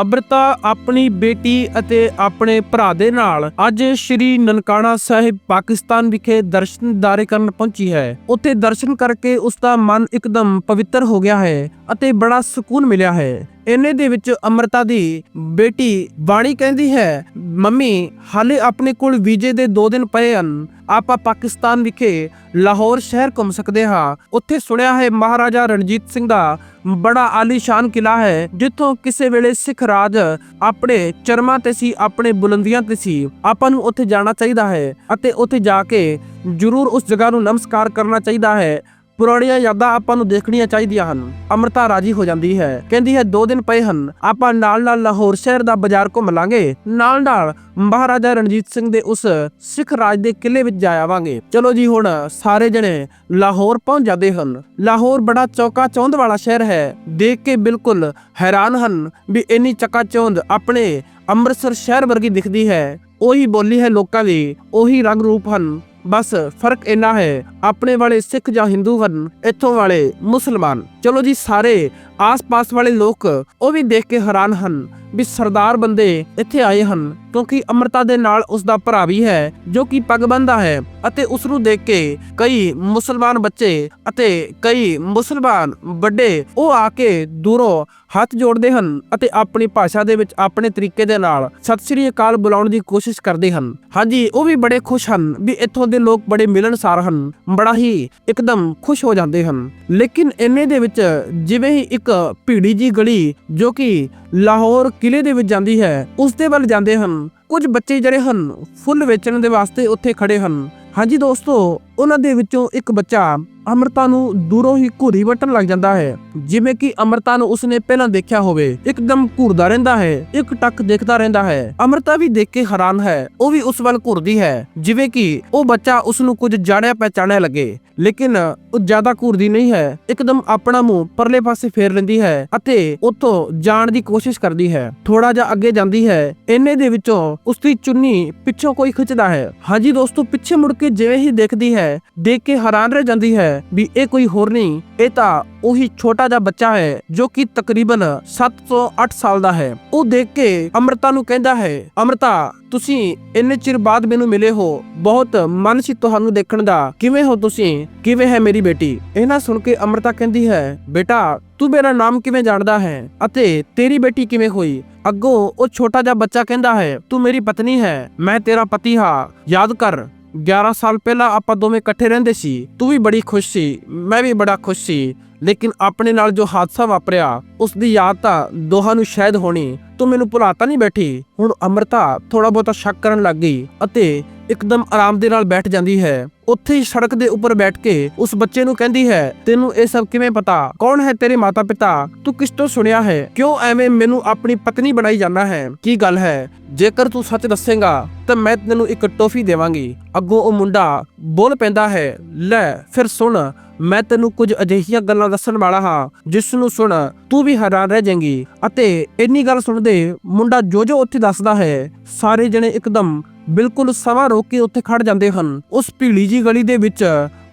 ਅਮ੍ਰਿਤਾ ਆਪਣੀ ਬੇਟੀ ਅਤੇ ਆਪਣੇ ਭਰਾ ਦੇ ਨਾਲ ਅੱਜ ਸ਼੍ਰੀ ਨਨਕਾਣਾ ਸਾਹਿਬ ਪਾਕਿਸਤਾਨ ਵਿਖੇ ਦਰਸ਼ਨਦਾਰੇ ਕਰਨ ਪਹੁੰਚੀ ਹੈ। ਉੱਥੇ ਦਰਸ਼ਨ ਕਰਕੇ ਉਸ ਦਾ ਮਨ ਇੱਕਦਮ ਪਵਿੱਤਰ ਹੋ ਗਿਆ ਹੈ ਅਤੇ ਬੜਾ ਸਕੂਨ ਮਿਲਿਆ ਹੈ। ਇਹਨੇ ਦੇ ਵਿੱਚ ਅਮਰਤਾ ਦੀ ਬੇਟੀ ਬਾਣੀ ਕਹਿੰਦੀ ਹੈ, ਮੰਮੀ, ਹਾਲੇ ਆਪਣੇ ਕੋਲ ਵੀਜ਼ੇ ਦੇ 2 ਦਿਨ ਪਏ ਹਨ। ਆਪਾਂ ਪਾਕਿਸਤਾਨ ਵਿਖੇ ਲਾਹੌਰ ਸ਼ਹਿਰ ਘੁੰਮ ਸਕਦੇ ਹਾਂ। ਉੱਥੇ ਸੁਣਿਆ ਹੈ ਮਹਾਰਾਜਾ ਰਣਜੀਤ ਸਿੰਘ ਦਾ ਬੜਾ ਆਲੀਸ਼ਾਨ ਕਿਲਾ ਹੈ, ਜਿੱਥੋਂ ਕਿਸੇ ਵੇਲੇ ਸਿੱਖ ਰਾਜ ਆਪਣੇ ਚਰਮਾਂ ਤੇ ਸੀ, ਆਪਣੇ ਬੁਲੰਦੀਆਂ ਤੇ ਸੀ। ਆਪਾਂ ਨੂੰ ਉੱਥੇ ਜਾਣਾ ਚਾਹੀਦਾ ਹੈ ਅਤੇ ਉੱਥੇ ਜਾ ਕੇ ਜ਼ਰੂਰ ਉਸ ਜਗ੍ਹਾ ਨੂੰ ਨਮਸਕਾਰ ਕਰਨਾ ਚਾਹੀਦਾ ਹੈ। ਪੁਰਾਣੀਆਂ ਯਾਦਾਂ ਆਪਾਂ ਨੂੰ ਦੇਖਣੀਆਂ ਚਾਹੀਦੀਆਂ ਹਨ। ਅਮਰਤਾ ਰਾਜੀ ਹੋ ਜਾਂਦੀ ਹੈ। ਕਹਿੰਦੀ ਹੈ 2 ਦਿਨ ਪਏ ਹਨ, ਆਪਾਂ ਨਾਲ ਨਾਲ ਲਾਹੌਰ ਸ਼ਹਿਰ ਦਾ ਬਾਜ਼ਾਰ ਘੁੰਮ ਲਾਂਗੇ। ਨਾਲ ਨਾਲ ਮਹਾਰਾਜਾ ਰਣਜੀਤ ਸਿੰਘ ਦੇ ਉਸ ਸਿੱਖ ਰਾਜ ਦੇ ਕਿਲੇ ਵਿੱਚ ਜਾ ਆਵਾਂਗੇ। ਚਲੋ ਜੀ, ਹੁਣ ਸਾਰੇ ਜਣੇ ਲਾਹੌਰ ਪਹੁੰਚ ਜਾਂਦੇ ਹਨ। ਲਾਹੌਰ ਬੜਾ ਚੌਕਾ ਚੌਂਦ ਵਾਲਾ ਸ਼ਹਿਰ ਹੈ। ਦੇਖ ਕੇ ਬਿਲਕੁਲ ਹੈਰਾਨ ਹਨ ਵੀ ਇੰਨੀ ਚੱਕਾ ਚੌਂਦ ਆਪਣੇ ਅੰਮ੍ਰਿਤਸਰ ਸ਼ਹਿਰ ਵਰਗੀ ਦਿਖਦੀ ਹੈ। ਉਹੀ ਬੋਲੀ ਹੈ ਲੋਕਾਂ ਦੀ, ਉਹੀ ਰੰਗ ਰੂਪ ਹਨ। ਬਸ ਫ਼ਰਕ ਇੰਨਾ ਹੈ, ਆਪਣੇ ਵਾਲੇ ਸਿੱਖ ਜਾਂ ਹਿੰਦੂ ਹਨ ਇੱਥੋਂ ਵਾਲੇ ਮੁਸਲਮਾਨ। ਚਲੋ ਜੀ ਸਾਰੇ ਆਸ-ਪਾਸ ਵਾਲੇ ਲੋਕ ਉਹ ਵੀ ਦੇਖ ਕੇ ਹੈਰਾਨ ਹਨ ਵੀ ਸਰਦਾਰ ਬੰਦੇ ਇੱਥੇ ਆਏ ਹਨ, ਕਿਉਂਕਿ ਅਮਰਤਾ ਦੇ ਨਾਲ ਉਸ ਦਾ ਭਰਾ ਵੀ ਹੈ, ਜੋ ਕਿ ਪਗਬੰਦਾ ਹੈ ਅਤੇ ਉਸ ਨੂੰ ਦੇਖ ਕੇ ਕਈ ਮੁਸਲਮਾਨ ਬੱਚੇ ਅਤੇ ਕਈ ਮੁਸਲਮਾਨ ਵੱਡੇ ਉਹ ਆ ਕੇ ਦੂਰੋਂ ਹੱਥ ਜੋੜਦੇ ਹਨ ਅਤੇ ਆਪਣੀ ਭਾਸ਼ਾ ਦੇ ਵਿੱਚ ਆਪਣੇ ਤਰੀਕੇ ਦੇ ਨਾਲ ਸਤਿ ਸ੍ਰੀ ਅਕਾਲ ਬੁਲਾਉਣ ਦੀ ਕੋਸ਼ਿਸ਼ ਕਰਦੇ ਹਨ। ਹਾਂਜੀ, ਉਹ ਵੀ ਬੜੇ ਖੁਸ਼ ਹਨ ਵੀ ਇੱਥੋਂ ਦੇ ਲੋਕ ਬੜੇ ਮਿਲਣਸਾਰ ਹਨ, ਬੜਾ ਹੀ ਇੱਕਦਮ ਖੁਸ਼ ਹੋ ਜਾਂਦੇ ਹਨ। ਲੇਕਿਨ ਇੰਨੇ ਦੇ ਵਿੱਚ ਜਿਵੇਂ ਹੀ ਇੱਕ ਭੀੜੀ ਜੀ ਗਲੀ ਜੋ ਕਿ ਲਾਹੌਰ ਕਿਲੇ ਦੇ ਵਿੱਚ ਜਾਂਦੀ ਹੈ, ਉਸ ਦੇ ਵੱਲ ਜਾਂਦੇ ਹਨ। ਕੁਝ ਬੱਚੇ ਜਿਹੜੇ ਹਨ, ਫੁੱਲ ਵੇਚਣ ਦੇ ਵਾਸਤੇ ਉੱਥੇ ਖੜੇ ਹਨ। ਹਾਂਜੀ ਦੋਸਤੋ, ਉਹਨਾਂ ਦੇ ਵਿੱਚੋਂ ਇੱਕ ਬੱਚਾ ਅਮਰਤਾ ਨੂੰ ਦੂਰੋਂ ਹੀ ਘੂਰੀ ਵਟਣ ਲੱਗ ਜਾਂਦਾ ਹੈ। ਜਿਵੇਂ ਕਿ ਅਮਰਤਾ ਨੂੰ ਉਸਨੇ ਪਹਿਲਾਂ ਦੇਖਿਆ ਹੋਵੇ, ਇੱਕਦਮ ਘੂਰਦਾ ਰਹਿੰਦਾ ਹੈ, ਇੱਕ ਟੱਕ ਦੇਖਦਾ ਰਹਿੰਦਾ ਹੈ। ਅਮਰਤਾ ਵੀ ਦੇਖ ਕੇ ਹੈਰਾਨ ਹੈ, ਉਹ ਵੀ ਉਸ ਵੱਲ ਘੂਰਦੀ ਹੈ, ਜਿਵੇਂ ਕਿ ਉਹ ਬੱਚਾ ਉਸ ਨੂੰ ਕੁਝ ਜਾਣਿਆ ਪਹਿਚਾਣਿਆ ਲੱਗੇ। ਲੇਕਿਨ ਉਹ ਜ਼ਿਆਦਾ ਘੂਰਦੀ ਨਹੀਂ ਹੈ, ਇੱਕਦਮ ਆਪਣਾ ਮੂੰਹ ਪਰਲੇ ਪਾਸੇ ਫੇਰ ਲੈਂਦੀ ਹੈ ਅਤੇ ਉੱਥੋਂ ਜਾਣ ਦੀ ਕੋਸ਼ਿਸ਼ ਕਰਦੀ ਹੈ। ਥੋੜਾ ਜਿਹਾ ਅੱਗੇ ਜਾਂਦੀ ਹੈ, ਇੰਨੇ ਦੇ ਵਿੱਚੋਂ ਉਸ ਦੀ ਚੁੰਨੀ ਪਿੱਛੋਂ ਕੋਈ ਖਿੱਚਦਾ ਹੈ। ਹਾਂਜੀ ਦੋਸਤੋ, ਪਿੱਛੇ ਮੁੜ ਕੇ ਜਿਵੇਂ ਹੀ ਦੇਖਦੀ ਹੈ, ਦੇਖ ਕੇ ਹੈਰਾਨ ਰਹਿ ਜਾਂਦੀ ਹੈ। ਵੀ ਇਹ ਕੋਈ ਹੋਰ ਨਹੀਂ, ਇਹ ਤਾਂ ਉਹੀ ਛੋਟਾ ਜਿਹਾ ਬੱਚਾ ਹੈ ਜੋ ਕਿ ਤਕਰੀਬਨ 7 ਤੋਂ 8 ਸਾਲ ਦਾ ਹੈ। ਉਹ ਦੇਖ ਕੇ ਅਮਰਤਾ ਨੂੰ ਕਹਿੰਦਾ ਹੈ, ਅਮਰਤਾ, ਤੁਸੀਂ ਇੰਨੇ ਚਿਰ ਬਾਅਦ ਮੈਨੂੰ ਮਿਲੇ ਹੋ, ਬਹੁਤ ਮਨ ਸੀ ਤੁਹਾਨੂੰ ਦੇਖਣ ਦਾ। ਕਿਵੇਂ ਹੋ ਤੁਸੀਂ? ਕਿਵੇਂ ਹੈ ਮੇਰੀ ਬੇਟੀ? ਇਹਨਾਂ ਸੁਣ ਕੇ ਅਮਰਤਾ ਕਹਿੰਦੀ ਹੈ, ਬੇਟਾ, ਤੂੰ ਮੇਰਾ ਨਾਮ ਕਿਵੇਂ ਜਾਣਦਾ ਹੈ? ਅਤੇ ਤੇਰੀ ਬੇਟੀ ਕਿਵੇਂ ਹੋਈ? ਅੱਗੋਂ ਉਹ ਛੋਟਾ ਜਿਹਾ ਬੱਚਾ ਕਹਿੰਦਾ ਹੈ, ਤੂੰ ਮੇਰੀ ਪਤਨੀ ਹੈ, ਮੈਂ ਤੇਰਾ ਪਤੀ ਹਾਂ। ਯਾਦ ਕਰ 11 ਸਾਲ ਪਹਿਲਾਂ ਆਪਾਂ ਦੋਵੇਂ ਇਕੱਠੇ ਰਹਿੰਦੇ ਸੀ, ਤੂੰ ਵੀ ਬੜੀ ਖੁਸ਼ ਸੀ, ਮੈਂ ਵੀ ਬੜਾ ਖੁਸ਼ ਸੀ। ਲੇਕਿਨ ਆਪਣੇ ਨਾਲ ਜੋ ਹਾਦਸਾ ਵਾਪਰਿਆ ਉਸ ਦੀ ਯਾਦ ਤਾਂ ਦੋਹਾਂ ਨੂੰ ਸ਼ਾਇਦ ਹੋਣੀ। ਤੂੰ ਮੈਨੂੰ ਭੁਲਾ ਨਹੀਂ ਬੈਠੀ? ਹੁਣ ਅਮਰਤਾ ਥੋੜਾ ਬਹੁਤਾ ਸ਼ੱਕ ਕਰਨ ਲੱਗ ਗਈ ਅਤੇ ਇੱਕਦਮ ਆਰਾਮ ਦੇ ਨਾਲ ਬੈਠ ਜਾਂਦੀ ਹੈ। ਉੱਥੇ ਹੀ ਸੜਕ ਦੇ ਉੱਪਰ ਬੈਠ ਕੇ ਉਸ ਬੱਚੇ ਨੂੰ ਕਹਿੰਦੀ ਹੈ, ਤੈਨੂੰ ਇਹ ਸਭ ਕਿਵੇਂ ਪਤਾ? ਕੌਣ ਹੈ ਤੇਰੇ ਮਾਤਾ ਪਿਤਾ ਤੂੰ ਕਿਸ ਤੋਂ ਸੁਣਿਆ ਹੈ? ਕਿਉਂ ਐਵੇਂ ਮੈਨੂੰ ਆਪਣੀ ਪਤਨੀ ਬਣਾਈ ਜਾਂਦਾ ਹੈ? ਕੀ ਗੱਲ ਹੈ? ਜੇਕਰ ਤੂੰ ਸੱਚ ਦੱਸੇਗਾ, ਤਾਂ ਮੈਂ ਤੈਨੂੰ ਇੱਕ ਟੋਫੀ ਦੇਵਾਂਗੀ। ਅੱਗੋਂ ਉਹ ਮੁੰਡਾ ਬੋਲ ਪੈਂਦਾ ਹੈ, ਲੈ, ਫਿਰ ਸੁਣ ਮੈਂ ਤੈਨੂੰ ਕੁਝ ਅਜਿਹੀਆਂ ਗੱਲਾਂ ਦੱਸਣ ਵਾਲਾ ਹਾਂ, ਜਿਸ ਨੂੰ ਸੁਣ ਤੂੰ ਵੀ ਹੈਰਾਨ ਰਹਿ ਜਾਏਂਗੀ। ਅਤੇ ਇੰਨੀ ਗੱਲ ਸੁਣਦੇ ਮੁੰਡਾ ਜੋ ਜੋ ਉੱਥੇ ਦੱਸਦਾ ਹੈ, ਸਾਰੇ ਜਣੇ ਇੱਕਦਮ ਬਿਲਕੁਲ ਸਮਾਂ ਰੋਕ ਕੇ ਉੱਥੇ ਖੜ ਜਾਂਦੇ ਹਨ। ਉਸ ਭੀੜੀ ਜੀ ਗਲੀ ਦੇ ਵਿੱਚ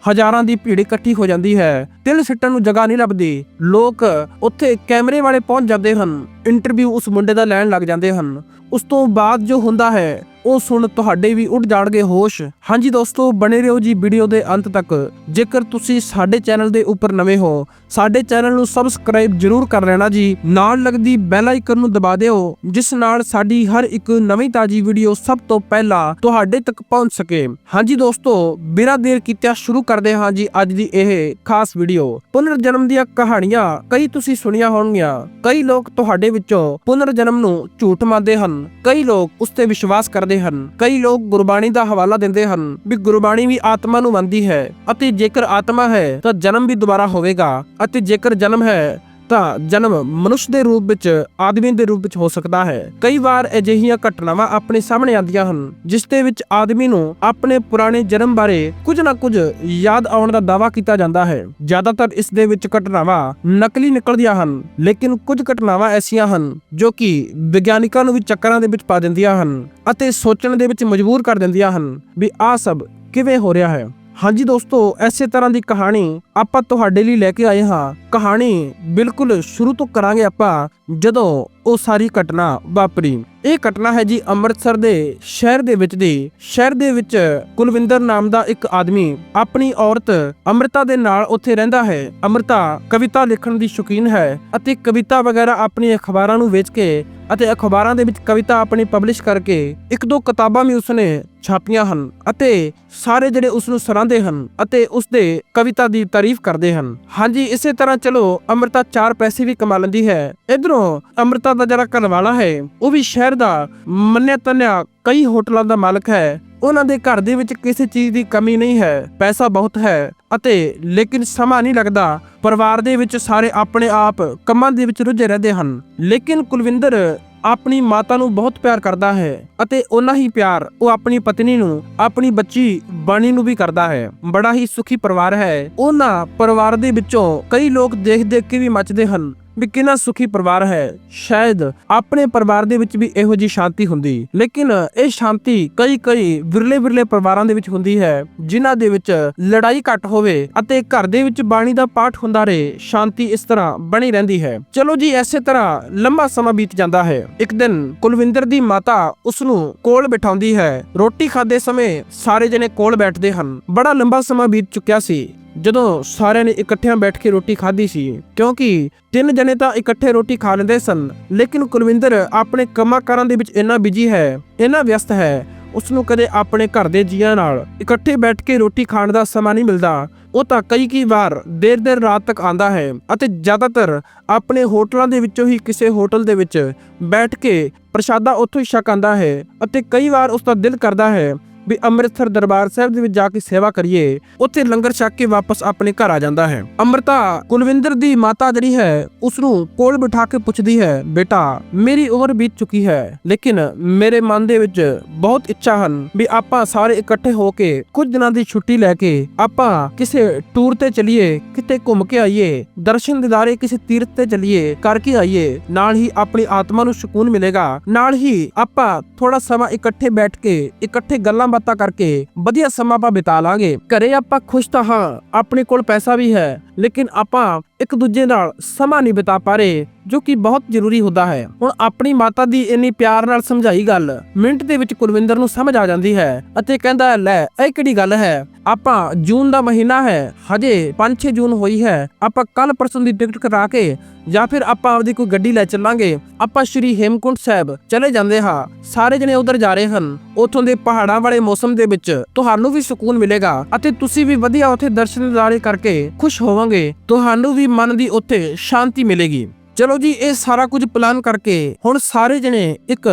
ਹਜ਼ਾਰਾਂ ਦੀ ਭੀੜ ਇਕੱਠੀ ਹੋ ਜਾਂਦੀ ਹੈ। ਤਿਲ ਸਿੱਟਣ ਨੂੰ ਜਗ੍ਹਾ ਨਹੀਂ ਲੱਭਦੀ। ਲੋਕ ਉੱਥੇ ਕੈਮਰੇ ਵਾਲੇ ਪਹੁੰਚ ਜਾਂਦੇ ਹਨ। ਇੰਟਰਵਿਊ ਉਸ ਮੁੰਡੇ ਦਾ ਲੈਣ ਲੱਗ ਜਾਂਦੇ ਹਨ। ਉਸ ਤੋਂ ਬਾਅਦ ਜੋ ਹੁੰਦਾ ਹੈ ਉਹ ਸੁਣ ਤੁਹਾਡੇ ਵੀ ਉੱਡ ਜਾਣਗੇ ਹੋਸ਼। ਹਾਂਜੀ ਦੋਸਤੋ, ਬਣੇ ਰਹੋ ਜੀ ਵੀਡੀਓ ਦੇ ਅੰਤ ਤੱਕ। ਜੇਕਰ ਤੁਸੀਂ ਸਾਡੇ ਚੈਨਲ ਦੇ ਉੱਪਰ ਨਵੇਂ ਹੋ, ਸਾਡੇ ਚੈਨਲ ਨੂੰ ਸਬਸਕ੍ਰਾਈਬ ਜਰੂਰ ਕਰ ਲੈਣਾ ਜੀ। ਨਾਲ ਲੱਗਦੀ ਬੈਲ ਆਈਕਨ ਨੂੰ ਦਬਾ ਦਿਓ, ਜਿਸ ਨਾਲ ਸਾਡੀ ਹਰ ਇੱਕ ਨਵੀਂ ਤਾਜੀ ਵੀਡੀਓ ਸਭ ਤੋਂ ਪਹਿਲਾਂ ਤੁਹਾਡੇ ਤੱਕ ਪਹੁੰਚ ਸਕੇ। ਹਾਂਜੀ ਦੋਸਤੋ, ਬਿਨਾਂ ਦੇਰ ਕੀਤਿਆਂ ਸ਼ੁਰੂ ਕਰਦੇ ਹਾਂ ਜੀ ਅੱਜ ਦੀ ਇਹ ਖਾਸ ਵੀਡੀਓ। ਪੁਨਰ ਜਨਮ ਦੀਆਂ ਕਹਾਣੀਆਂ ਕਈ ਤੁਸੀਂ ਸੁਣੀਆਂ ਹੋਣਗੀਆਂ। ਕਈ ਲੋਕ ਤੁਹਾਡੇ ਵਿੱਚੋਂ ਪੁਨਰ ਜਨਮ ਨੂੰ ਝੂਠ ਮੰਨਦੇ ਹਨ। ਕਈ ਲੋਕ ਉਸ ਤੇ ਵਿਸ਼ਵਾਸ ਕਰਦੇ ਹਨ। ਕਈ ਲੋਕ ਗੁਰਬਾਣੀ ਦਾ ਹਵਾਲਾ ਦਿੰਦੇ ਹਨ ਵੀ ਗੁਰਬਾਣੀ ਵੀ ਆਤਮਾ ਨੂੰ ਮੰਨਦੀ ਹੈ ਅਤੇ ਜੇਕਰ ਆਤਮਾ ਹੈ ਤਾਂ ਜਨਮ ਵੀ ਦੁਬਾਰਾ ਹੋਵੇਗਾ ਅਤੇ ਜੇਕਰ ਜਨਮ ਹੈ ਤਾਂ ਜਨਮ ਮਨੁੱਖ ਦੇ ਰੂਪ ਵਿੱਚ, ਆਦਮੀ ਦੇ ਰੂਪ ਵਿੱਚ ਹੋ ਸਕਦਾ ਹੈ। ਕਈ ਵਾਰ ਅਜਿਹੀਆਂ ਘਟਨਾਵਾਂ ਆਪਣੇ ਸਾਹਮਣੇ ਆਉਂਦੀਆਂ ਹਨ, ਜਿਸ ਦੇ ਵਿੱਚ ਆਦਮੀ ਨੂੰ ਆਪਣੇ ਪੁਰਾਣੇ ਜਨਮ ਬਾਰੇ ਕੁਝ ਨਾ ਕੁਝ ਯਾਦ ਆਉਣ ਦਾ ਦਾਅਵਾ ਕੀਤਾ ਜਾਂਦਾ ਹੈ। ਜ਼ਿਆਦਾਤਰ ਇਸ ਦੇ ਵਿੱਚ ਘਟਨਾਵਾਂ ਨਕਲੀ ਨਿਕਲਦੀਆਂ ਹਨ, ਲੇਕਿਨ ਕੁਝ ਘਟਨਾਵਾਂ ਐਸੀਆਂ ਹਨ, ਜੋ ਕਿ ਵਿਗਿਆਨਿਕਾਂ ਨੂੰ ਵੀ ਚੱਕਰਾਂ ਦੇ ਵਿੱਚ ਪਾ ਦਿੰਦੀਆਂ ਹਨ ਅਤੇ ਸੋਚਣ ਦੇ ਵਿੱਚ ਮਜਬੂਰ ਕਰ ਦਿੰਦੀਆਂ ਹਨ ਵੀ ਆਹ ਸਭ ਕਿਵੇਂ ਹੋ ਰਿਹਾ ਹੈ। ਹਾਂਜੀ ਦੋਸਤੋ, ਐਸੇ ਤਰ੍ਹਾਂ ਦੀ ਕਹਾਣੀ ਆਪਾਂ ਤੁਹਾਡੇ ਲਈ ਲੈ ਕੇ ਆਏ ਹਾਂ। ਕਹਾਣੀ ਬਿਲਕੁਲ ਸ਼ੁਰੂ ਤੋਂ ਕਰਾਂਗੇ ਆਪਾਂ। ਜਦੋਂ ਉਹ ਸਾਰੀ ਘਟਨਾ ਵਾਪਰੀ, ਇਹ ਘਟਨਾ ਹੈ ਜੀ ਅੰਮ੍ਰਿਤਸਰ ਦੇ ਸ਼ਹਿਰ ਦੇ ਵਿੱਚ ਦੀ। ਸ਼ਹਿਰ ਦੇ ਵਿੱਚ ਕੁਲਵਿੰਦਰ ਨਾਮ ਦਾ ਇੱਕ ਆਦਮੀ ਆਪਣੀ ਔਰਤ ਅੰਮ੍ਰਿਤਾ ਦੇ ਨਾਲ ਉੱਥੇ ਰਹਿੰਦਾ ਹੈ। ਅੰਮ੍ਰਿਤਾ ਕਵਿਤਾ ਲਿਖਣ ਦੀ ਸ਼ੌਕੀਨ ਹੈ ਅਤੇ ਕਵਿਤਾ ਵਗੈਰਾ ਆਪਣੀ ਅਖਬਾਰਾਂ ਨੂੰ ਵੇਚ ਕੇ ਅਤੇ ਅਖਬਾਰਾਂ ਦੇ ਵਿੱਚ ਕਵਿਤਾ ਆਪਣੀ ਪਬਲਿਸ਼ ਕਰਕੇ ਇੱਕ ਦੋ ਕਿਤਾਬਾਂ ਵੀ ਉਸਨੇ ਛਾਪੀਆਂ ਹਨ ਅਤੇ ਸਾਰੇ ਜਿਹੜੇ ਉਸ ਨੂੰ ਸਰਾਂਦੇ ਹਨ ਅਤੇ ਉਸ ਦੇ ਕਵਿਤਾ ਦੀ ਤਾਰੀਫ ਕਰਦੇ ਹਨ। ਹਾਂਜੀ, ਇਸੇ ਤਰ੍ਹਾਂ ਚਲੋ ਅੰਮ੍ਰਿਤਾ ਚਾਰ ਪੈਸੇ ਵੀ ਕਮਾ ਲੈਂਦੀ ਹੈ। ਇਧਰੋਂ ਅੰਮ੍ਰਿਤਾ ਦਾ ਜਿਹੜਾ ਘਰਵਾਲਾ ਹੈ, ਉਹ ਵੀ ਸ਼ਹਿਰ ਦਾ ਮੰਨਿਆ ਤੰਨਿਆ ਕਈ ਹੋਟਲਾਂ ਦਾ ਮਾਲਕ ਹੈ। ਉਹਨਾਂ ਦੇ ਘਰ ਦੇ ਵਿੱਚ ਕਿਸੇ ਚੀਜ਼ ਦੀ ਕਮੀ ਨਹੀਂ ਹੈ, ਪੈਸਾ ਬਹੁਤ ਹੈ ਅਤੇ ਲੇਕਿਨ ਸਮਾਂ ਨਹੀਂ ਲੱਗਦਾ, ਪਰਿਵਾਰ ਦੇ ਵਿੱਚ ਸਾਰੇ ਆਪਣੇ ਆਪ ਕੰਮਾਂ ਦੇ ਵਿੱਚ ਰੁੱਝੇ ਰਹਿੰਦੇ ਹਨ। ਲੇਕਿਨ ਕੁਲਵਿੰਦਰ ਆਪਣੀ ਮਾਤਾ ਨੂੰ ਬਹੁਤ ਪਿਆਰ ਕਰਦਾ ਹੈ ਅਤੇ ਉਹਨਾਂ ਹੀ ਪਿਆਰ ਉਹ ਆਪਣੀ ਪਤਨੀ ਨੂੰ, ਆਪਣੀ ਬੱਚੀ ਬਾਣੀ ਨੂੰ ਵੀ ਕਰਦਾ ਹੈ। ਬੜਾ ਹੀ ਸੁਖੀ ਪਰਿਵਾਰ ਹੈ। ਉਹਨਾਂ ਪਰਿਵਾਰ ਦੇ ਵਿੱਚੋਂ ਕਈ ਲੋਕ ਦੇਖ ਦੇਖ ਕੇ ਵੀ ਮੱਚਦੇ ਹਨ। ਵੀ ਕਿੰਨਾ ਸੁਖੀ ਪਰਿਵਾਰ ਹੈ। ਸ਼ਾਇਦ ਆਪਣੇ ਪਰਿਵਾਰ ਦੇ ਵਿੱਚ ਵੀ ਇਹੋ ਜੀ ਸ਼ਾਂਤੀ ਹੁੰਦੀ। ਲੇਕਿਨ ਇਹ ਸ਼ਾਂਤੀ ਕਈ ਕਈ ਵਿਰਲੇ ਵਿਰਲੇ ਪਰਿਵਾਰਾਂ ਦੇ ਵਿੱਚ ਹੁੰਦੀ ਹੈ, ਜਿਨ੍ਹਾਂ ਦੇ ਵਿੱਚ ਲੜਾਈ ਘੱਟ ਹੋਵੇ ਅਤੇ ਘਰ ਦੇ ਵਿੱਚ ਬਾਣੀ ਦਾ ਪਾਠ ਹੁੰਦਾ ਰਹੇ, ਸ਼ਾਂਤੀ ਇਸ ਤਰ੍ਹਾਂ ਬਣੀ ਰਹਿੰਦੀ ਹੈ। ਚਲੋ ਜੀ, ਐਸੇ ਤਰ੍ਹਾਂ ਲੰਬਾ ਸਮਾਂ ਬੀਤ ਜਾਂਦਾ ਹੈ। ਇੱਕ ਦਿਨ ਕੁਲਵਿੰਦਰ ਦੀ ਮਾਤਾ ਉਸ ਨੂੰ ਕੋਲ ਬਿਠਾਉਂਦੀ ਹੈ। ਰੋਟੀ ਖਾਦੇ ਸਮੇਂ ਸਾਰੇ ਜਣੇ ਕੋਲ ਬੈਠਦੇ ਹਨ। ਬੜਾ ਲੰਬਾ ਸਮਾਂ ਬੀਤ ਚੁੱਕਿਆ ਸੀ। ਜਦੋਂ ਸਾਰਿਆਂ ਨੇ ਇਕੱਠਿਆਂ ਬੈਠ ਕੇ ਰੋਟੀ ਖਾਧੀ ਸੀ, ਕਿਉਂਕਿ ਤਿੰਨ ਜਣੇ ਤਾਂ ਇਕੱਠੇ ਰੋਟੀ ਖਾ ਲੈਂਦੇ ਸਨ, ਲੇਕਿਨ ਕੁਲਵਿੰਦਰ ਆਪਣੇ ਕੰਮਾਂ ਕਾਰਾਂ ਦੇ ਵਿੱਚ ਇੰਨਾ ਬਿਜ਼ੀ ਹੈ, ਇੰਨਾ ਵਿਅਸਤ ਹੈ ਉਸ ਨੂੰ ਕਦੇ ਆਪਣੇ ਘਰ ਦੇ ਜੀਆਂ ਨਾਲ ਇਕੱਠੇ ਬੈਠ ਕੇ ਰੋਟੀ ਖਾਣ ਦਾ ਸਮਾਂ ਨਹੀਂ ਮਿਲਦਾ। ਉਹ ਤਾਂ ਕਈ ਕਈ ਵਾਰ ਦੇਰ ਦੇਰ ਰਾਤ ਤੱਕ ਆਂਦਾ ਹੈ ਅਤੇ ਜ਼ਿਆਦਾਤਰ ਆਪਣੇ ਹੋਟਲਾਂ ਦੇ ਵਿੱਚੋਂ ਹੀ ਕਿਸੇ ਹੋਟਲ ਦੇ ਵਿੱਚ ਬੈਠ ਕੇ ਪ੍ਰਸ਼ਾਦਾ ਉੱਥੋਂ ਹੀ ਛਕ ਆਂਦਾ ਹੈ ਅਤੇ ਕਈ ਵਾਰ ਉਸ ਦਾ ਦਿਲ ਕਰਦਾ ਹੈ ਵੀ ਅੰਮ੍ਰਿਤਸਰ ਦਰਬਾਰ ਸਾਹਿਬ ਦੇ ਵਿੱਚ ਜਾ ਕੇ ਸੇਵਾ ਕਰੀਏ, ਉੱਥੇ ਲੰਗਰ ਛਕ ਕੇ ਵਾਪਸ ਆਪਣੇ ਘਰ ਆ ਜਾਂਦਾ ਹੈ। ਅੰਮ੍ਰਿਤਾ ਕੁਲਵਿੰਦਰ ਦੀ ਮਾਤਾ ਜਿਹੜੀ ਹੈ ਉਸ ਨੂੰ ਕੋਲ ਬਿਠਾ ਕੇ ਪੁੱਛਦੀ ਹੈ, ਬੇਟਾ, ਮੇਰੀ ਉਮਰ ਬੀਤ ਚੁੱਕੀ ਹੈ, ਲੇਕਿਨ ਮੇਰੇ ਮਨ ਦੇ ਵਿੱਚ ਬਹੁਤ ਇੱਛਾ ਹਨ ਵੀ ਆਪਾਂ ਸਾਰੇ ਇਕੱਠੇ ਹੋ ਕੇ ਕੁਝ ਦਿਨਾਂ ਦੀ ਛੁੱਟੀ ਲੈ ਕੇ ਆਪਾਂ ਕਿਸੇ ਟੂਰ ਤੇ ਚਲੀਏ, ਕਿਤੇ ਘੁੰਮ ਕੇ ਆਈਏ, ਦਰਸ਼ਨ ਦਿਦਾਰੇ ਕਿਸੇ ਤੀਰਥ ਤੇ ਚਲੀਏ, ਕਰਕੇ ਆਈਏ, ਨਾਲ ਹੀ ਆਪਣੀ ਆਤਮਾ ਨੂੰ ਸਕੂਨ ਮਿਲੇਗਾ, ਨਾਲ ਹੀ ਆਪਾਂ ਥੋੜਾ ਸਮਾਂ ਇਕੱਠੇ ਬੈਠ ਕੇ, ਇਕੱਠੇ ਗੱਲਾਂ ਬਾਤਾਂ ਕਰਕੇ ਵਧੀਆ ਸਮਾਂ ਆਪਾਂ ਬਿਤਾ ਲਾਂਗੇ। ਘਰੇ ਆਪਾਂ ਖੁਸ਼ ਤਾਂ ਹਾਂ, ਆਪਣੇ ਕੋਲ ਪੈਸਾ ਵੀ ਹੈ। ਲੇਕਿਨ ਆਪਾਂ ਇੱਕ ਦੂਜੇ ਨਾਲ ਸਮਾਂ ਨਹੀਂ ਬਿਤਾ ਪਾ ਰਹੇ ਜੋ ਕਿ ਬਹੁਤ ਜ਼ਰੂਰੀ ਹੁੰਦਾ ਹੈ। ਹੁਣ ਆਪਣੀ ਮਾਤਾ ਦੀ ਇੰਨੀ ਪਿਆਰ ਨਾਲ ਸਮਝਾਈ ਗੱਲ ਮਿੰਟ ਦੇ ਵਿੱਚ ਕੁਲਵਿੰਦਰ ਨੂੰ ਸਮਝ ਆ ਜਾਂਦੀ ਹੈ ਅਤੇ ਕਹਿੰਦਾ ਹੈ, ਲੈ ਇਹ ਕਿਹੜੀ ਗੱਲ ਹੈ? ਆਪਾਂ ਜੂਨ ਦਾ ਮਹੀਨਾ ਹੈ ਹਜੇ 5-6 ਜੂਨ ਹੋਈ ਹੈ ਆਪਾਂ ਕੱਲ ਪਰਸੋਂ ਦੀ ਟਿਕਟ ਕਰਾ ਕੇ ਜਾਂ ਫਿਰ ਆਪਾਂ ਆਪਦੀ ਕੋਈ ਗੱਡੀ ਲੈ ਚੱਲਾਂਗੇ। ਆਪਾਂ ਸ਼੍ਰੀ ਹੇਮਕੁੰਟ ਸਾਹਿਬ ਚਲੇ ਜਾਂਦੇ ਹਾਂ। ਸਾਰੇ ਜਣੇ ਉਧਰ ਜਾ ਰਹੇ ਹਨ। ਉਥੋਂ ਦੇ ਪਹਾੜਾਂ ਵਾਲੇ ਮੌਸਮ ਦੇ ਵਿੱਚ ਤੁਹਾਨੂੰ ਵੀ ਸਕੂਨ ਮਿਲੇਗਾ ਅਤੇ ਤੁਸੀਂ ਵੀ ਵਧੀਆ ਉੱਥੇ ਦਰਸ਼ਨ ਦਿਦਾਰੇ ਕਰਕੇ ਖੁਸ਼ ਹੋਵੋਗੇ। ਤੁਹਾਨੂੰ ਵੀ ਮਨ ਦੀ ਉੱਥੇ ਸ਼ਾਂਤੀ ਮਿਲੇਗੀ। ਚਲੋ ਜੀ, ਇਹ ਸਾਰਾ ਕੁਝ ਪਲਾਨ ਕਰਕੇ ਹੁਣ ਸਾਰੇ ਜਣੇ ਇੱਕ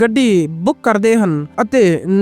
ਗੱਡੀ ਬੁੱਕ ਕਰਦੇ ਹਨ ਅਤੇ